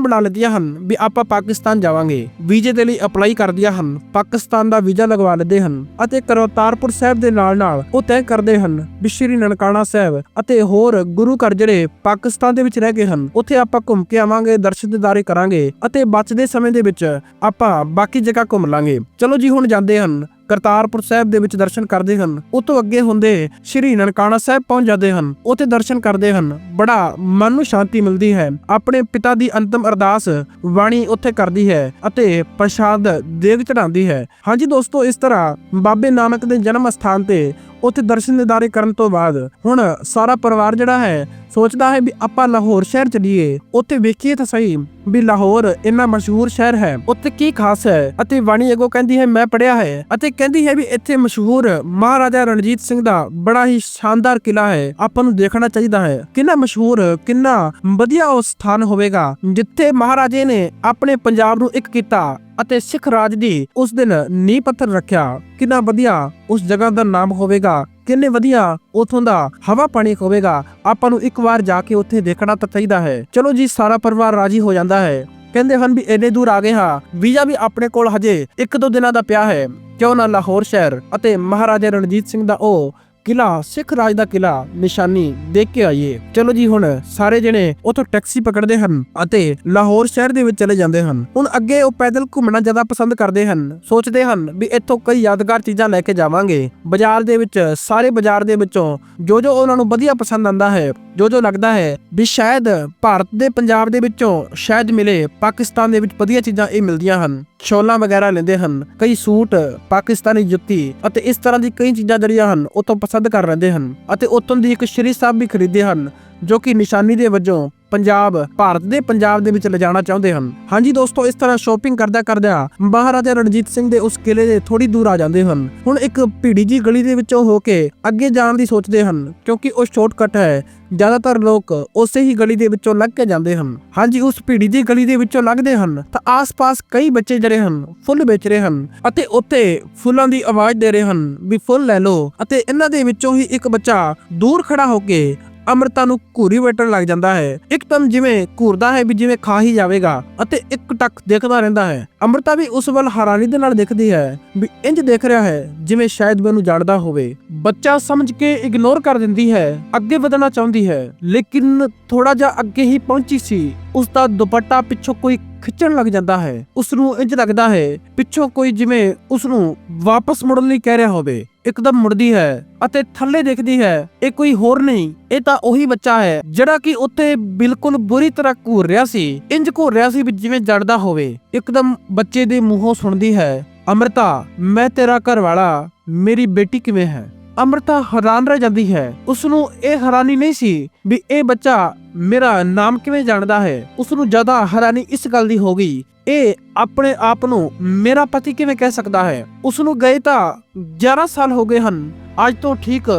ਬਣਾ ਲੈਂਦੀਆਂ ਹਨ ਵੀ ਆਪਾਂ ਪਾਕਿਸਤਾਨ ਜਾਵਾਂਗੇ। ਵੀਜ਼ੇ ਦੇ ਲਈ ਅਪਲਾਈ ਕਰਦੀਆਂ ਹਨ, ਪਾਕਿਸਤਾਨ ਦਾ ਵੀਜ਼ਾ ਲਗਵਾ ਲੈਂਦੇ ਹਨ ਅਤੇ ਕਰਤਾਰਪੁਰ ਸਾਹਿਬ ਦੇ ਨਾਲ ਨਾਲ ਉਹ ਤੈਅ ਕਰਦੇ ਹਨ ਵੀ ਸ਼੍ਰੀ ਨਨਕਾਣਾ ਸਾਹਿਬ ਅਤੇ ਹੋਰ ਗੁਰੂ ਘਰ ਜਿਹੜੇ ਪਾਕਿਸਤਾਨ ਦੇ ਵਿੱਚ ਰਹਿ ਗਏ ਹਨ, ਉੱਥੇ ਆਪਾਂ ਘੁੰਮ ਕੇ ਆਵਾਂਗੇ, ਦਰਸ਼ਨ ਦਿਦਾਰੇ ਕਰਾਂਗੇ ਅਤੇ ਬਚਦੇ ਸਮੇਂ ਦੇ ਵਿੱਚ ਆਪਾਂ ਬਾਕੀ ਜਗ੍ਹਾ ਘੁੰਮ ਲਾਂਗੇ। ਚਲੋ ਜੀ, ਹੁਣ ਜਾਂਦੇ ਹਨ ਕਰਤਾਰਪੁਰ ਸਾਹਿਬ ਦੇ ਵਿੱਚ ਦਰਸ਼ਨ ਕਰਦੇ ਹਨ। ਉਸ ਅੱਗੇ ਹੁੰਦੇ ਸ਼੍ਰੀ ਨਨਕਾਣਾ ਸਾਹਿਬ ਪਹੁੰਚ ਜਾਂਦੇ ਹਨ। ਉੱਥੇ ਦਰਸ਼ਨ ਕਰਦੇ ਹਨ। ਬੜਾ ਮਨ ਨੂੰ ਸ਼ਾਂਤੀ ਮਿਲਦੀ ਹੈ। ਆਪਣੇ ਪਿਤਾ ਦੀ ਅੰਤਮ ਅਰਦਾਸ ਬਾਣੀ ਉੱਥੇ ਕਰਦੀ ਹੈ ਅਤੇ ਪ੍ਰਸ਼ਾਦ ਦੇਵ ਚੜਾਉਂਦੀ ਹੈ। ਹਾਂਜੀ ਦੋਸਤੋ, ਇਸ ਤਰ੍ਹਾਂ ਬਾਬੇ ਨਾਨਕ ਦੇ ਜਨਮ ਸਥਾਨ ਤੇ ਉੱਥੇ ਦਰਸ਼ਨ ਦਿਦਾਰੇ ਕਰਨ ਤੋਂ ਬਾਅਦ ਹੁਣ ਸਾਰਾ ਪਰਿਵਾਰ ਜਿਹੜਾ ਹੈ ਸੋਚਦਾ ਹੈ ਵੀ ਆਪਾਂ ਲਾਹੌਰ ਸ਼ਹਿਰ ਚਲੀਏ। ਉੱਥੇ ਵੇਖੀਏ ਤਾਂ ਸਹੀ ਵੀ ਲਾਹੌਰ ਇੰਨਾ ਮਸ਼ਹੂਰ ਸ਼ਹਿਰ ਹੈ। ਉੱਥੇ ਕੀ ਖਾਸ ਹੈ ਅਤੇ ਵਾਣੀ ਅਗੋ ਕਹਿੰਦੀ ਹੈ, ਮੈਂ ਪੜਿਆ ਹੈ। ਅਤੇ ਕਹਿੰਦੀ ਹੈ ਵੀ ਇੱਥੇ ਮਸ਼ਹੂਰ ਮਹਾਰਾਜਾ ਰਣਜੀਤ ਸਿੰਘ ਦਾ ਬੜਾ ਹੀ ਸ਼ਾਨਦਾਰ ਕਿਲਾ ਹੈ। ਆਪਾਂ ਨੂੰ ਦੇਖਣਾ ਚਾਹੀਦਾ ਹੈ ਕਿੰਨਾ ਮਸ਼ਹੂਰ, ਕਿੰਨਾ ਵਧੀਆ ਉਹ ਸਥਾਨ ਹੋਵੇਗਾ, ਜਿੱਥੇ ਮਹਾਰਾਜੇ ਨੇ ਆਪਣੇ ਪੰਜਾਬ ਨੂੰ ਇੱਕ ਕੀਤਾ। ਅਤੇ ਸਿੱਖ ਰਾਜ ਦੀ ਉਸ ਦਿਨ ਨੀਂਹ ਪੱਥਰ ਰੱਖਿਆ। ਕਿੰਨਾ ਵਧੀਆ ਉਸ ਜਗ੍ਹਾ ਦਾ ਨਾਮ ਹੋਵੇਗਾ, ਕਿੰਨੇ ਵਧੀਆ ਉਥੋਂ ਦਾ ਹਵਾ ਪਾਣੀ ਹੋਵੇਗਾ। ਆਪਾਂ ਨੂੰ ਇੱਕ ਵਾਰ ਜਾ ਕੇ ਉੱਥੇ ਦੇਖਣਾ ਤਾਂ ਚਾਹੀਦਾ ਹੈ। ਚਲੋ ਜੀ, ਸਾਰਾ ਪਰਿਵਾਰ ਰਾਜੀ ਹੋ ਜਾਂਦਾ ਹੈ। ਕਹਿੰਦੇ ਹਨ ਵੀ ਇੰਨੇ ਦੂਰ ਆ ਗਏ ਹਾਂ, ਵੀਜ਼ਾ ਵੀ ਆਪਣੇ ਕੋਲ ਹਜੇ ਇੱਕ ਦੋ ਦਿਨਾਂ ਦਾ ਪਿਆ ਹੈ। ਕਿਉਂ ਨਾ ਲਾਹੌਰ ਸ਼ਹਿਰ ਅਤੇ ਮਹਾਰਾਜਾ ਰਣਜੀਤ ਸਿੰਘ ਦਾ ਉਹ ਕਿਲਾ, ਸਿੱਖ ਰਾਜ ਦਾ ਕਿਲਾ ਨਿਸ਼ਾਨੀ ਦੇਖ ਕੇ ਆਈਏ। ਚਲੋ ਜੀ ਹੁਣ ਸਾਰੇ ਜਣੇ ਉਥੋਂ ਟੈਕਸੀ ਪਕੜਦੇ ਹਨ ਅਤੇ ਲਾਹੌਰ ਸ਼ਹਿਰ ਦੇ ਵਿੱਚ ਚਲੇ ਜਾਂਦੇ ਹਨ। ਹੁਣ ਅੱਗੇ ਉਹ ਪੈਦਲ ਘੁੰਮਣਾ ਜ਼ਿਆਦਾ ਪਸੰਦ ਕਰਦੇ ਹਨ। ਸੋਚਦੇ ਹਨ ਵੀ ਇੱਥੋਂ ਕਈ ਯਾਦਗਾਰ ਚੀਜ਼ਾਂ ਲੈ ਕੇ ਜਾਵਾਂਗੇ। ਬਾਜ਼ਾਰ ਦੇ ਵਿੱਚ, ਸਾਰੇ ਬਾਜ਼ਾਰ ਦੇ ਵਿੱਚੋਂ ਜੋ ਜੋ ਉਹਨਾਂ ਨੂੰ ਵਧੀਆ ਪਸੰਦ ਆਂਦਾ ਹੈ ਜੋ ਜੋ ਲੱਗਦਾ ਹੈ, ਵੀ ਸ਼ਾਇਦ ਭਾਰਤ ਦੇ ਪੰਜਾਬ ਦੇ ਵਿੱਚੋਂ ਸ਼ਾਇਦ ਮਿਲੇ, ਪਾਕਿਸਤਾਨ ਦੇ ਵਿੱਚ ਵਧੀਆ ਚੀਜ਼ਾਂ ਇਹ ਮਿਲਦੀਆਂ ਹਨ। ਸ਼ੋਲਾਂ ਵਗੈਰਾ ਲੈਂਦੇ ਹਨ। ਕਈ ਸੂਟ ਪਾਕਿਸਤਾਨੀ ਜੁੱਤੀ ਅਤੇ ਇਸ ਤਰ੍ਹਾਂ ਦੀ ਕਈ ਚੀਜ਼ਾਂ ਜਿਹੜੀਆਂ ਹਨ ਉਤੋਂ ਪਸੰਦ ਕਰ ਲੈਂਦੇ ਹਨ ਅਤੇ ਉਤੋਂ ਦੀ ਇੱਕ ਸ਼੍ਰੀ ਸਾਹਿਬ ਵੀ ਖਰੀਦੇ ਹਨ, ਜੋ ਕਿ ਨਿਸ਼ਾਨੀ ਦੇ ਵਜੋਂ ਪੰਜਾਬ, ਭਾਰਤ ਦੇ ਪੰਜਾਬ ਦੇ ਵਿੱਚ ਲਿਜਾਣਾ ਚਾਹੁੰਦੇ ਹਨ। ਹਾਂਜੀ ਦੋਸਤੋ, ਇਸ ਤਰ੍ਹਾਂ ਸ਼ਾਪਿੰਗ ਕਰਦਾ ਕਰਦਾ ਮਹਾਰਾਜਾ ਰਣਜੀਤ ਸਿੰਘ ਦੇ ਉਸ ਕਿਲੇ ਦੇ ਥੋੜੀ ਦੂਰ ਆ ਜਾਂਦੇ ਹਨ। ਹੁਣ ਇੱਕ ਭੀੜੀ ਜੀ ਗਲੀ ਦੇ ਵਿੱਚੋਂ ਹੋ ਕੇ ਅੱਗੇ ਜਾਣ ਦੀ ਸੋਚਦੇ ਹਨ, ਕਿਉਂਕਿ ਉਹ ਸ਼ਾਰਟਕਟ ਹੈ। ਜ਼ਿਆਦਾਤਰ ਲੋਕ ਉਸੇ ਹੀ ਗਲੀ ਦੇ ਵਿੱਚੋਂ ਲੰਘ ਕੇ ਜਾਂਦੇ ਹਨ। ਹਾਂਜੀ, ਉਸ ਭੀੜੀ ਦੀ ਗਲੀ ਦੇ ਵਿੱਚੋਂ ਲੰਘਦੇ ਹਨ ਤਾਂ ਆਸ-ਪਾਸ ਕਈ ਬੱਚੇ ਜਿਹੜੇ ਹਨ, ਫੁੱਲ ਵੇਚ ਰਹੇ ਹਨ ਅਤੇ ਉੱਥੇ ਫੁੱਲਾਂ ਦੀ ਆਵਾਜ਼ ਦੇ ਰਹੇ ਹਨ ਵੀ ਫੁੱਲ ਲੈ ਲਓ ਅਤੇ ਇਹਨਾਂ ਦੇ ਵਿੱਚੋਂ ਹੀ ਇੱਕ ਬੱਚਾ ਦੂਰ ਖੜਾ ਹੋ ਕੇ ਅੰਮ੍ਰਿਤਾ ਨੂੰ ਘੂਰੀ ਵੇਟਣ ਲੱਗ ਜਾਂਦਾ ਹੈ। ਇੱਕਦਮ ਜਿਵੇਂ ਘੂਰਦਾ ਹੈ ਵੀ ਜਿਵੇਂ ਖਾ ਹੀ ਜਾਵੇਗਾ ਅਤੇ ਇੱਕ ਟੱਕ ਦੇਖਦਾ ਰਹਿੰਦਾ ਹੈ। ਅੰਮ੍ਰਿਤਾ ਵੀ ਉਸ ਵੱਲ ਹੈਰਾਨੀ ਦੇ ਨਾਲ ਦੇਖਦੀ ਹੈ ਵੀ ਇੰਜ ਦੇਖ ਰਿਹਾ ਹੈ ਜਿਵੇਂ ਸ਼ਾਇਦ ਮੈਨੂੰ ਜਾਣਦਾ ਹੋਵੇ। ਬੱਚਾ ਸਮਝ ਕੇ ਇਗਨੋਰ ਕਰ ਦਿੰਦੀ ਹੈ, ਅੱਗੇ ਵਧਣਾ ਚਾਹੁੰਦੀ ਹੈ, ਲੇਕਿਨ ਥੋੜਾ ਜਿਹਾ ਅੱਗੇ ਹੀ ਪਹੁੰਚੀ ਸੀ। ਉਸ ਦਾ ਦੁਪੱਟਾ ਪਿੱਛੋਂ ਕੋਈ ਖਿੱਚਣ ਲੱਗ ਜਾਂਦਾ ਹੈ ਉਸ ਨੂੰ ਇੰਜ ਲੱਗਦਾ ਹੈ ਪਿੱਛੋਂ ਕੋਈ ਜਿਵੇਂ ਉਸ ਨੂੰ ਵਾਪਸ ਮੁੜਨ ਲਈ ਕਹਿ ਰਿਹਾ ਹੋਵੇ। ਇੱਕਦਮ ਮੁੜਦੀ ਹੈ ਅਤੇ ਥੱਲੇ ਦੇਖਦੀ ਹੈ, ਇਹ ਕੋਈ ਹੋਰ ਨਹੀਂ, ਇਹ ਤਾਂ ਉਹੀ ਬੱਚਾ ਹੈ ਜਿਹੜਾ ਕਿ ਉੱਥੇ ਬਿਲਕੁਲ ਬੁਰੀ ਤਰ੍ਹਾਂ ਘੂਰ ਰਿਹਾ ਸੀ, ਇੰਜ ਘੂਰ ਰਿਹਾ ਸੀ ਵੀ ਜਿਵੇਂ ਜੜਦਾ ਹੋਵੇ। ਇੱਕਦਮ ਬੱਚੇ ਦੇ ਮੂੰਹੋਂ ਸੁਣਦੀ ਹੈ, ਅਮਰਤਾ, ਮੈਂ ਤੇਰਾ ਘਰ ਵਾਲਾ ਮੇਰੀ ਬੇਟੀ ਕਿਵੇਂ ਹੈ? ਅਮਰਤਾ ਹੈਰਾਨ ਰਹਿ ਜਾਂਦੀ ਹੈ। ਉਸ ਨੂੰ ਇਹ ਹੈਰਾਨੀ ਨਹੀਂ ਸੀ ਵੀ ਇਹ ਬੱਚਾ ਮੇਰਾ ਨਾਮ ਕਿਵੇਂ ਜਾਣਦਾ ਹੈ। ਉਸ ਨੂੰ ਜ਼ਿਆਦਾ ਹੈਰਾਨੀ ਇਸ ਗੱਲ ਦੀ ਹੋ ਗਈ। ਇਹ ਆਪਣੇ ਆਪ ਨੂੰ ਮੇਰਾ ਪਤੀ ਕਿਵੇਂ ਕਹਿ ਸਕਦਾ ਹੈ? ਉਸ ਨੂੰ ਗਏ ਤਾਂ 11 ਸਾਲ ਹੋ ਗਏ ਹਨ। ਅੱਜ ਤੋਂ ਠੀਕ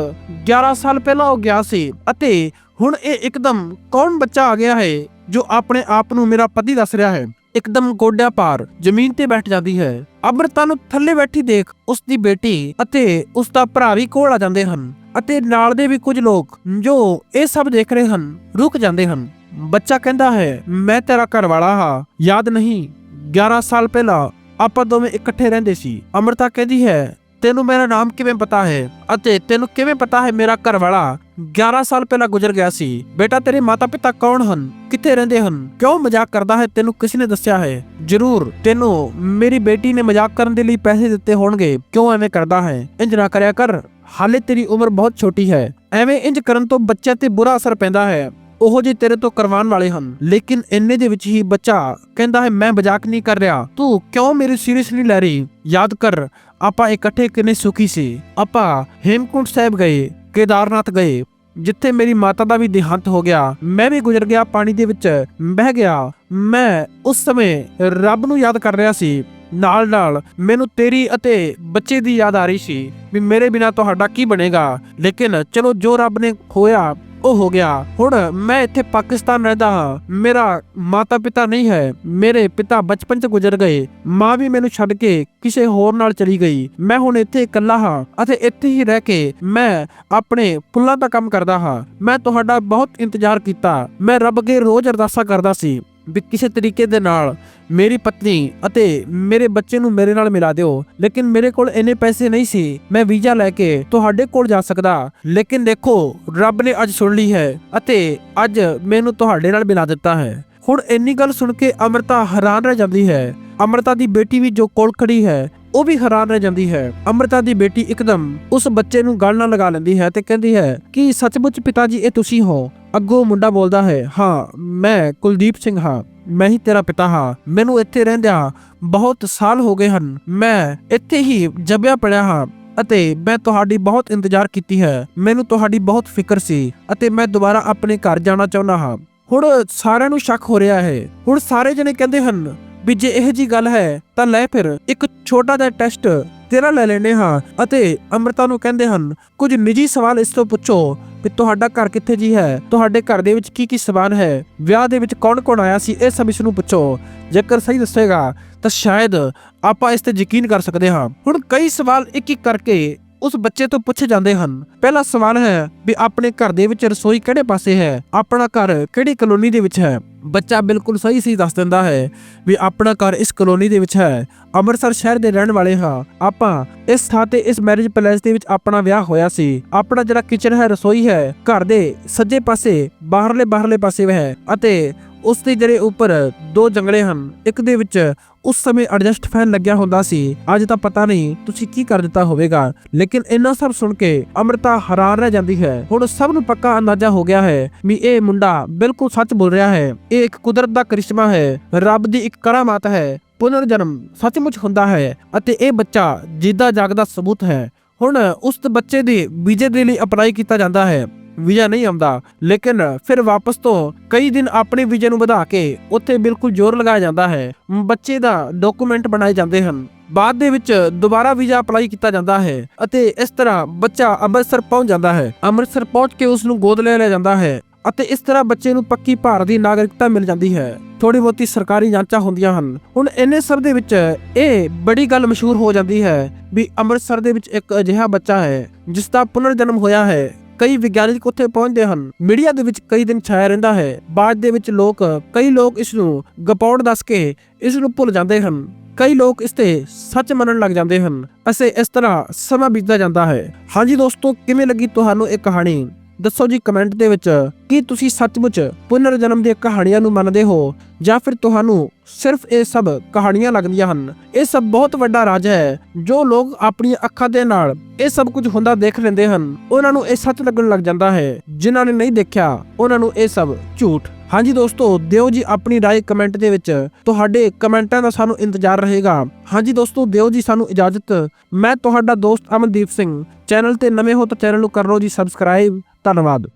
11 ਸਾਲ ਪਹਿਲਾਂ ਉਹ ਗਿਆ ਸੀ ਅਤੇ ਹੁਣ ਇਹ ਇੱਕਦਮ ਕੌਣ ਬੱਚਾ ਆ ਗਿਆ ਹੈ ਜੋ ਆਪਣੇ ਆਪ ਨੂੰ ਮੇਰਾ ਪਤੀ ਦੱਸ ਰਿਹਾ ਹੈ? ਇੱਕਦਮ ਗੋਡਿਆਂ ਪਾਰ ਜ਼ਮੀਨ ਤੇ ਬੈਠ ਜਾਂਦੀ ਹੈ। ਅਮਰਤਾ ਨੂੰ ਥੱਲੇ ਬੈਠੀ ਦੇਖ ਉਸ ਦੀ ਬੇਟੀ ਅਤੇ ਉਸ ਦਾ ਭਰਾ ਵੀ ਕੋਲ ਆ ਜਾਂਦੇ ਹਨ ਅਤੇ ਨਾਲ ਦੇ ਵੀ ਕੁਝ ਲੋਕ ਜੋ ਇਹ ਸਭ ਦੇਖ ਰਹੇ ਹਨ, ਰੁਕ ਜਾਂਦੇ ਹਨ। ਬੱਚਾ ਕਹਿੰਦਾ ਹੈ, ਮੈਂ ਤੇਰਾ ਘਰ ਵਾਲਾ ਹਾਂ। ਯਾਦ ਨਹੀਂ 11 ਸਾਲ ਪਹਿਲਾਂ ਆਪਾਂ ਦੋਵੇਂ ਇਕੱਠੇ ਰਹਿੰਦੇ ਸੀ। ਅਮਰਤਾ ਕਹਿੰਦੀ ਹੈ ਤੈਨੂੰ ਮੇਰਾ ਨਾਮ ਕਿਵੇਂ ਪਤਾ ਹੈ? ਅਤੇ ਤੈਨੂੰ ਕਿਵੇਂ ਪਤਾ ਹੈ ਮੇਰਾ ਘਰ ਵਾਲਾ 11 ਸਾਲ ਪਹਿਲਾਂ ਗੁਜ਼ਰ ਗਿਆ ਸੀ? ਬੇਟਾ, ਤੇਰੇ ਮਾਤਾ-ਪਿਤਾ ਕੌਣ ਹਨ? ਕਿੱਥੇ ਰਹਿੰਦੇ ਹਨ? ਕਿਉਂ ਮਜ਼ਾਕ ਕਰਦਾ ਹੈ? ਤੈਨੂੰ ਕਿਸ ਨੇ ਦੱਸਿਆ ਹੈ? ਜ਼ਰੂਰ, ਤੈਨੂੰ ਮੇਰੀ ਬੇਟੀ ਨੇ ਮਜ਼ਾਕ ਕਰਨ ਦੇ ਲਈ ਪੈਸੇ ਦਿੱਤੇ ਹੋਣਗੇ। ਕਿਉਂ ਐਵੇਂ ਕਰਦਾ ਹੈ? ਇੰਜ ਨਾ ਕਰਿਆ ਕਰ। ਹਾਲੇ ਤੇਰੀ ਉਮਰ ਬਹੁਤ ਛੋਟੀ ਹੈ। ਐਵੇਂ ਇੰਜ ਕਰਨ ਤੋਂ ਬੱਚੇ ਤੇ ਬੁਰਾ ਅਸਰ ਪੈਂਦਾ ਹੈ। ਉਹ ਜੇ ਤੇਰੇ ਤੋਂ ਕਰਵਾਉਣ ਵਾਲੇ ਹਨ। ਲੇਕਿਨ ਇੰਨੇ ਦੇ ਵਿੱਚ ਹੀ ਬੱਚਾ ਕਹਿੰਦਾ ਹੈ, ਮੈਂ ਮਜ਼ਾਕ ਨਹੀਂ ਕਰ ਰਿਹਾ। ਤੂੰ ਕਿਉਂ ਮੇਰੀ ਸੀਰੀਅਸ ਨਹੀਂ ਲੈ ਰਹੀ? ਯਾਦ ਕਰ ਆਪਾਂ ਇਕੱਠੇ ਕਿੰਨੇ ਸੁਖੀ ਸੀ। ਆਪਾਂ ਹੇਮਕੁੰਟ ਸਾਹਿਬ ਗਏ, ਕੇਦਾਰਨਾਥ ਗਏ, ਜਿੱਥੇ ਮੇਰੀ ਮਾਤਾ ਦਾ ਵੀ ਦੇਹਾਂਤ ਹੋ ਗਿਆ। ਮੈਂ ਵੀ ਗੁਜ਼ਰ ਗਿਆ ਪਾਣੀ ਦੇ ਵਿੱਚ, ਬਹਿ ਗਿਆ। ਮੈਂ ਉਸ ਸਮੇਂ ਰੱਬ ਨੂੰ ਯਾਦ ਕਰ ਰਿਹਾ ਸੀ। ਨਾਲ ਨਾਲ ਮੈਨੂੰ ਤੇਰੀ ਅਤੇ ਬੱਚੇ ਦੀ ਯਾਦ ਆ ਰਹੀ ਸੀ ਵੀ ਮੇਰੇ ਬਿਨਾ ਤੁਹਾਡਾ ਕੀ ਬਣੇਗਾ। ਲੇਕਿਨ ਚਲੋ ਜੋ ਰੱਬ ਨੇ ਖੋਇਆ ਉਹ ਹੋ ਗਿਆ। ਹੁਣ ਮੈਂ ਇੱਥੇ ਪਾਕਿਸਤਾਨ ਰਹਿੰਦਾ ਹਾਂ। ਮੇਰਾ ਮਾਤਾ ਪਿਤਾ ਨਹੀਂ ਹੈ। ਮੇਰੇ ਪਿਤਾ ਬਚਪਨ 'ਚ ਗੁਜ਼ਰ ਗਏ। ਮਾਂ ਵੀ ਮੈਨੂੰ ਛੱਡ ਕੇ ਕਿਸੇ ਹੋਰ ਨਾਲ ਚਲੀ ਗਈ। ਮੈਂ ਹੁਣ ਇੱਥੇ ਇਕੱਲਾ ਹਾਂ ਅਤੇ ਇੱਥੇ ਹੀ ਰਹਿ ਕੇ ਮੈਂ ਆਪਣੇ ਫੁੱਲਾਂ ਦਾ ਕੰਮ ਕਰਦਾ ਹਾਂ। ਮੈਂ ਤੁਹਾਡਾ ਬਹੁਤ ਇੰਤਜ਼ਾਰ ਕੀਤਾ। ਮੈਂ ਰੱਬ ਅੱਗੇ ਰੋਜ਼ ਅਰਦਾਸਾਂ ਕਰਦਾ ਸੀ। ਵੀ ਕਿਸੇ ਤਰੀਕੇ ਦੇ ਨਾਲ ਮੇਰੀ ਪਤਨੀ ਅਤੇ ਮੇਰੇ ਬੱਚੇ ਨੂੰ ਮੇਰੇ ਨਾਲ ਮਿਲਾ ਦਿਓ। ਲੇਕਿਨ ਮੇਰੇ ਕੋਲ ਇੰਨੇ ਪੈਸੇ ਨਹੀਂ ਸੀ। ਮੈਂ ਵੀਜ਼ਾ ਲੈ ਕੇ ਤੁਹਾਡੇ ਕੋਲ ਜਾ ਸਕਦਾ। ਲੇਕਿਨ ਦੇਖੋ, ਰੱਬ ਨੇ ਅੱਜ ਸੁਣ ਲਈ ਹੈ ਅਤੇ ਅੱਜ ਮੈਨੂੰ ਤੁਹਾਡੇ ਨਾਲ ਮਿਲਾ ਦਿੱਤਾ ਹੈ। ਹੁਣ ਇੰਨੀ ਗੱਲ ਸੁਣ ਕੇ ਅਮਰਤਾ ਹੈਰਾਨ ਰਹਿ ਜਾਂਦੀ ਹੈ। ਅਮਰਤਾ ਦੀ ਬੇਟੀ ਵੀ ਜੋ ਕੋਲ ਖੜੀ ਹੈ ਉਹ ਵੀ ਹੈਰਾਨ ਰਹਿ ਜਾਂਦੀ ਹੈ। ਅਮਰਤਾ ਦੀ ਬੇਟੀ ਇੱਕਦਮ ਉਸ ਬੱਚੇ ਨੂੰ ਗਲ ਨਾਲ ਲਗਾ ਲੈਂਦੀ ਹੈ ਤੇ ਕਹਿੰਦੀ ਹੈ ਕਿ ਸੱਚਮੁੱਚ ਪਿਤਾ ਜੀ ਇਹ ਤੁਸੀਂ ਹੋ। ਅੱਗੋਂ ਮੁੰਡਾ ਬੋਲਦਾ ਹੈ, ਹਾਂ, ਮੈਂ ਕੁਲਦੀਪ ਸਿੰਘ ਹਾਂ। ਮੈਂ ਹੀ ਤੇਰਾ ਪਿਤਾ ਹਾਂ। ਮੈਨੂੰ ਇੱਥੇ ਰਹਿੰਦਿਆਂ ਬਹੁਤ ਸਾਲ ਹੋ ਗਏ ਹਨ। ਮੈਂ ਇੱਥੇ ਹੀ ਜੰਮਿਆ ਪੜਿਆ ਹਾਂ ਅਤੇ ਮੈਂ ਤੁਹਾਡੀ ਬਹੁਤ ਇੰਤਜ਼ਾਰ ਕੀਤੀ ਹੈ। ਮੈਨੂੰ ਤੁਹਾਡੀ ਬਹੁਤ ਫਿਕਰ ਸੀ ਅਤੇ ਮੈਂ ਦੁਬਾਰਾ ਆਪਣੇ ਘਰ ਜਾਣਾ ਚਾਹੁੰਦਾ ਹਾਂ। ਹੁਣ ਸਾਰਿਆਂ ਨੂੰ ਸ਼ੱਕ ਹੋ ਰਿਹਾ ਹੈ। ਹੁਣ ਸਾਰੇ ਜਣੇ ਕਹਿੰਦੇ ਹਨ ਵੀ ਜੇ ਇਹ ਜੀ ਗੱਲ ਹੈ, ਤਾਂ ਲੈ ਫਿਰ ਇੱਕ ਛੋਟਾ ਜਿਹਾ ਟੈਸਟ ਤੇਰਾ ਲੈ ਲੈਣੇ ਹਾਂ ਅਤੇ ਅਮਰਤਾ ਨੂੰ ਕਹਿੰਦੇ ਹਨ, ਕੁਝ ਨਿੱਜੀ ਸਵਾਲ ਇਸ ਤੋਂ ਪੁੱਛੋ ਵੀ ਤੁਹਾਡਾ ਘਰ ਕਿੱਥੇ ਜੀ ਹੈ? ਤੁਹਾਡੇ ਘਰ ਦੇ ਵਿੱਚ ਕੀ ਕੀ ਸਮਾਨ ਹੈ? ਵਿਆਹ ਦੇ ਵਿੱਚ ਕੌਣ-ਕੌਣ ਆਇਆ ਸੀ? ਇਹ ਸਭ ਇਸ ਨੂੰ ਪੁੱਛੋ। ਜੇਕਰ ਸਹੀ ਦੱਸੇਗਾ, ਤਾਂ ਸ਼ਾਇਦ ਆਪਾਂ ਇਸ ਤੇ ਯਕੀਨ ਕਰ ਸਕਦੇ ਹਾਂ। ਹੁਣ ਕਈ ਸਵਾਲ ਇੱਕ ਇੱਕ ਕਰਕੇ ਉਸ ਬੱਚੇ ਤੋਂ ਪੁੱਛੇ ਜਾਂਦੇ ਹਨ। ਪਹਿਲਾ ਸਵਾਲ ਹੈ ਵੀ ਆਪਣੇ ਘਰ ਦੇ ਵਿੱਚ ਰਸੋਈ ਕਿਹੜੇ ਪਾਸੇ ਹੈ? ਆਪਣਾ ਘਰ ਕਿਹੜੀ ਕਲੋਨੀ ਦੇ ਵਿੱਚ ਹੈ? ਬੱਚਾ ਬਿਲਕੁਲ ਸਹੀ ਸੀ ਦੱਸ ਦਿੰਦਾ ਹੈ ਵੀ ਆਪਣਾ ਘਰ ਇਸ ਕਲੋਨੀ ਦੇ ਵਿੱਚ ਹੈ। ਅੰਮ੍ਰਿਤਸਰ ਸ਼ਹਿਰ ਦੇ ਰਹਿਣ ਵਾਲੇ ਹਾਂ। ਆਪਾਂ ਇਸ ਥਾਂ ਤੇ ਇਸ ਮੈਰਿਜ ਪੈਲੇਸ ਦੇ ਵਿੱਚ ਆਪਣਾ ਵਿਆਹ ਹੋਇਆ ਸੀ। ਆਪਣਾ ਜਿਹੜਾ ਕਿਚਨ ਹੈ, ਰਸੋਈ ਹੈ, ਘਰ ਦੇ ਸੱਜੇ ਪਾਸੇ ਬਾਹਰਲੇ ਬਾਹਰਲੇ ਪਾਸੇ ਹੈ ਅਤੇ ਉਸ ਦੇ ਜਿਹੜੇ ਉੱਪਰ ਦੋ ਜੰਗਲੇ ਹਨ, ਇੱਕ ਦੇ ਵਿੱਚ ਉਸ ਸਮੇਂ ਐਡਜਸਟ ਫੈਨ ਲੱਗਿਆ ਹੁੰਦਾ ਸੀ, ਅੱਜ ਤਾਂ ਪਤਾ ਨਹੀਂ ਤੁਸੀਂ ਕੀ ਕਰ ਦਿੱਤਾ ਹੋਵੇਗਾ, ਲੇਕਿਨ ਇੰਨਾ ਸਭ ਸੁਣ ਕੇ ਅਮਰਤਾ ਹੈਰਾਨ ਰਹਿ ਜਾਂਦੀ ਹੈ। ਹੁਣ ਸਭ ਨੂੰ ਪੱਕਾ ਅੰਦਾਜ਼ਾ ਹੋ ਗਿਆ ਹੈ ਵੀ ਇਹ ਮੁੰਡਾ ਬਿਲਕੁਲ ਸੱਚ ਬੋਲ ਰਿਹਾ ਹੈ। ਇਹ ਇੱਕ ਕੁਦਰਤ ਦਾ ਕਰਿਸ਼ਮਾ ਹੈ, ਰੱਬ ਦੀ ਇੱਕ ਕਰਾਮਾਤ ਹੈ ਪੁਨਰ ਜਨਮ ਸੱਚਮੁੱਚ ਹੁੰਦਾ ਹੈ ਅਤੇ ਇਹ ਬੱਚਾ ਜਿੱਦਾ ਜਾਗਦਾ ਸਬੂਤ ਹੈ। ਹੁਣ ਉਸ ਬੱਚੇ ਦੀ ਵੀਜ਼ੇ ਦੇ ਲਈ ਅਪਲਾਈ ਕੀਤਾ ਜਾਂਦਾ ਹੈ। ਵੀਜ਼ਾ ਨਹੀਂ ਆਉਂਦਾ। ਲੇਕਿਨ ਫਿਰ ਵਾਪਸ ਤੋਂ ਕਈ ਦਿਨ ਆਪਣੇ ਵੀਜ਼ੇ ਨੂੰ ਵਧਾ ਕੇ ਉੱਥੇ ਬਿਲਕੁਲ ਜ਼ੋਰ ਲਗਾਇਆ ਜਾਂਦਾ ਹੈ। ਬੱਚੇ ਦਾ ਡਾਕੂਮੈਂਟ ਬਣਾਏ ਜਾਂਦੇ ਹਨ। ਬਾਅਦ ਦੇ ਵਿੱਚ ਦੁਬਾਰਾ ਵੀਜ਼ਾ ਅਪਲਾਈ ਕੀਤਾ ਜਾਂਦਾ ਹੈ ਅਤੇ ਇਸ ਤਰ੍ਹਾਂ ਬੱਚਾ ਅੰਮ੍ਰਿਤਸਰ ਪਹੁੰਚ ਜਾਂਦਾ ਹੈ। ਅੰਮ੍ਰਿਤਸਰ ਪਹੁੰਚ ਕੇ ਉਸ ਨੂੰ ਗੋਦ ਲੈ ਲਿਆ ਜਾਂਦਾ ਹੈ ਅਤੇ ਇਸ ਤਰ੍ਹਾਂ ਬੱਚੇ ਨੂੰ ਪੱਕੀ ਭਾਰਤ ਦੀ ਨਾਗਰਿਕਤਾ ਮਿਲ ਜਾਂਦੀ ਹੈ। ਥੋੜੀ ਬਹੁਤੀ ਸਰਕਾਰੀ ਜਾਂਚਾਂ ਹੁੰਦੀਆਂ ਹਨ। ਹੁਣ ਇੰਨੇ ਸਭ ਦੇ ਵਿੱਚ ਇਹ ਬੜੀ ਗੱਲ ਮਸ਼ਹੂਰ ਹੋ ਜਾਂਦੀ ਹੈ ਵੀ ਅੰਮ੍ਰਿਤਸਰ ਦੇ ਵਿੱਚ ਇੱਕ ਅਜਿਹਾ ਬੱਚਾ ਹੈ ਜਿਸ ਦਾ ਪੁਨਰ ਜਨਮ ਹੋਇਆ ਹੈ। ਕਈ ਵਿਗਿਆਨਿਕ ਉੱਥੇ ਪਹੁੰਚਦੇ ਹਨ। ਮੀਡੀਆ ਦੇ ਵਿੱਚ ਕਈ ਦਿਨ ਛਾਇਆ ਰਹਿੰਦਾ ਹੈ। ਬਾਅਦ ਦੇ ਵਿੱਚ ਲੋਕ, ਕਈ ਲੋਕ ਇਸ ਨੂੰ ਗਪੌੜ ਦੱਸ ਕੇ ਇਸ ਨੂੰ ਭੁੱਲ ਜਾਂਦੇ ਹਨ। ਕਈ ਲੋਕ ਇਸ ਤੇ ਸੱਚ ਮੰਨਣ ਲੱਗ ਜਾਂਦੇ ਹਨ। ਅਸੇ ਇਸ ਤਰ੍ਹਾਂ ਸਮਾਂ ਬੀਤਦਾ ਜਾਂਦਾ ਹੈ। ਹਾਂਜੀ ਦੋਸਤੋ, ਕਿਵੇਂ ਲੱਗੀ ਤੁਹਾਨੂੰ ਇਹ ਕਹਾਣੀ? ਦੱਸੋ ਜੀ ਕਮੈਂਟ ਦੇ ਵਿੱਚ ਕੀ ਤੁਸੀਂ ਸੱਚਮੁੱਚ ਪੁਨਰ ਜਨਮ ਦੀਆਂ ਕਹਾਣੀਆਂ ਨੂੰ ਮੰਨਦੇ ਹੋ ਜਾਂ ਫਿਰ ਤੁਹਾਨੂੰ ਸਿਰਫ ਇਹ ਸਭ ਕਹਾਣੀਆਂ ਲੱਗਦੀਆਂ ਹਨ ਇਹ ਸਭ ਬਹੁਤ ਵੱਡਾ ਰਾਜ ਹੈ ਜੋ ਲੋਕ ਆਪਣੀਆਂ ਅੱਖਾਂ ਦੇ ਨਾਲ ਇਹ ਸਭ ਕੁਝ ਹੁੰਦਾ ਦੇਖ ਲੈਂਦੇ ਹਨ ਉਹਨਾਂ ਨੂੰ ਇਹ ਸੱਚ ਲੱਗਣ ਲੱਗ ਜਾਂਦਾ ਹੈ ਜਿਨ੍ਹਾਂ ਨੇ ਨਹੀਂ ਦੇਖਿਆ ਉਹਨਾਂ ਨੂੰ ਇਹ ਸਭ ਝੂਠ ਹਾਂਜੀ ਦੋਸਤੋ ਦਿਓ ਜੀ ਆਪਣੀ رائے ਕਮੈਂਟ ਦੇ ਵਿੱਚ ਤੁਹਾਡੇ ਕਮੈਂਟਾਂ ਦਾ ਸਾਨੂੰ ਇੰਤਜ਼ਾਰ ਰਹੇਗਾ ਹਾਂਜੀ ਦੋਸਤੋ ਦਿਓ ਜੀ ਸਾਨੂੰ ਇਜਾਜ਼ਤ ਮੈਂ ਤੁਹਾਡਾ ਦੋਸਤ ਅਮਨਦੀਪ ਸਿੰਘ ਚੈਨਲ ਤੇ ਨਵੇਂ ਹੋ ਤਾਂ ਚੈਨਲ ਨੂੰ ਕਰ ਲਓ ਜੀ ਸਬਸਕ੍ਰਾਈਬ tá armado.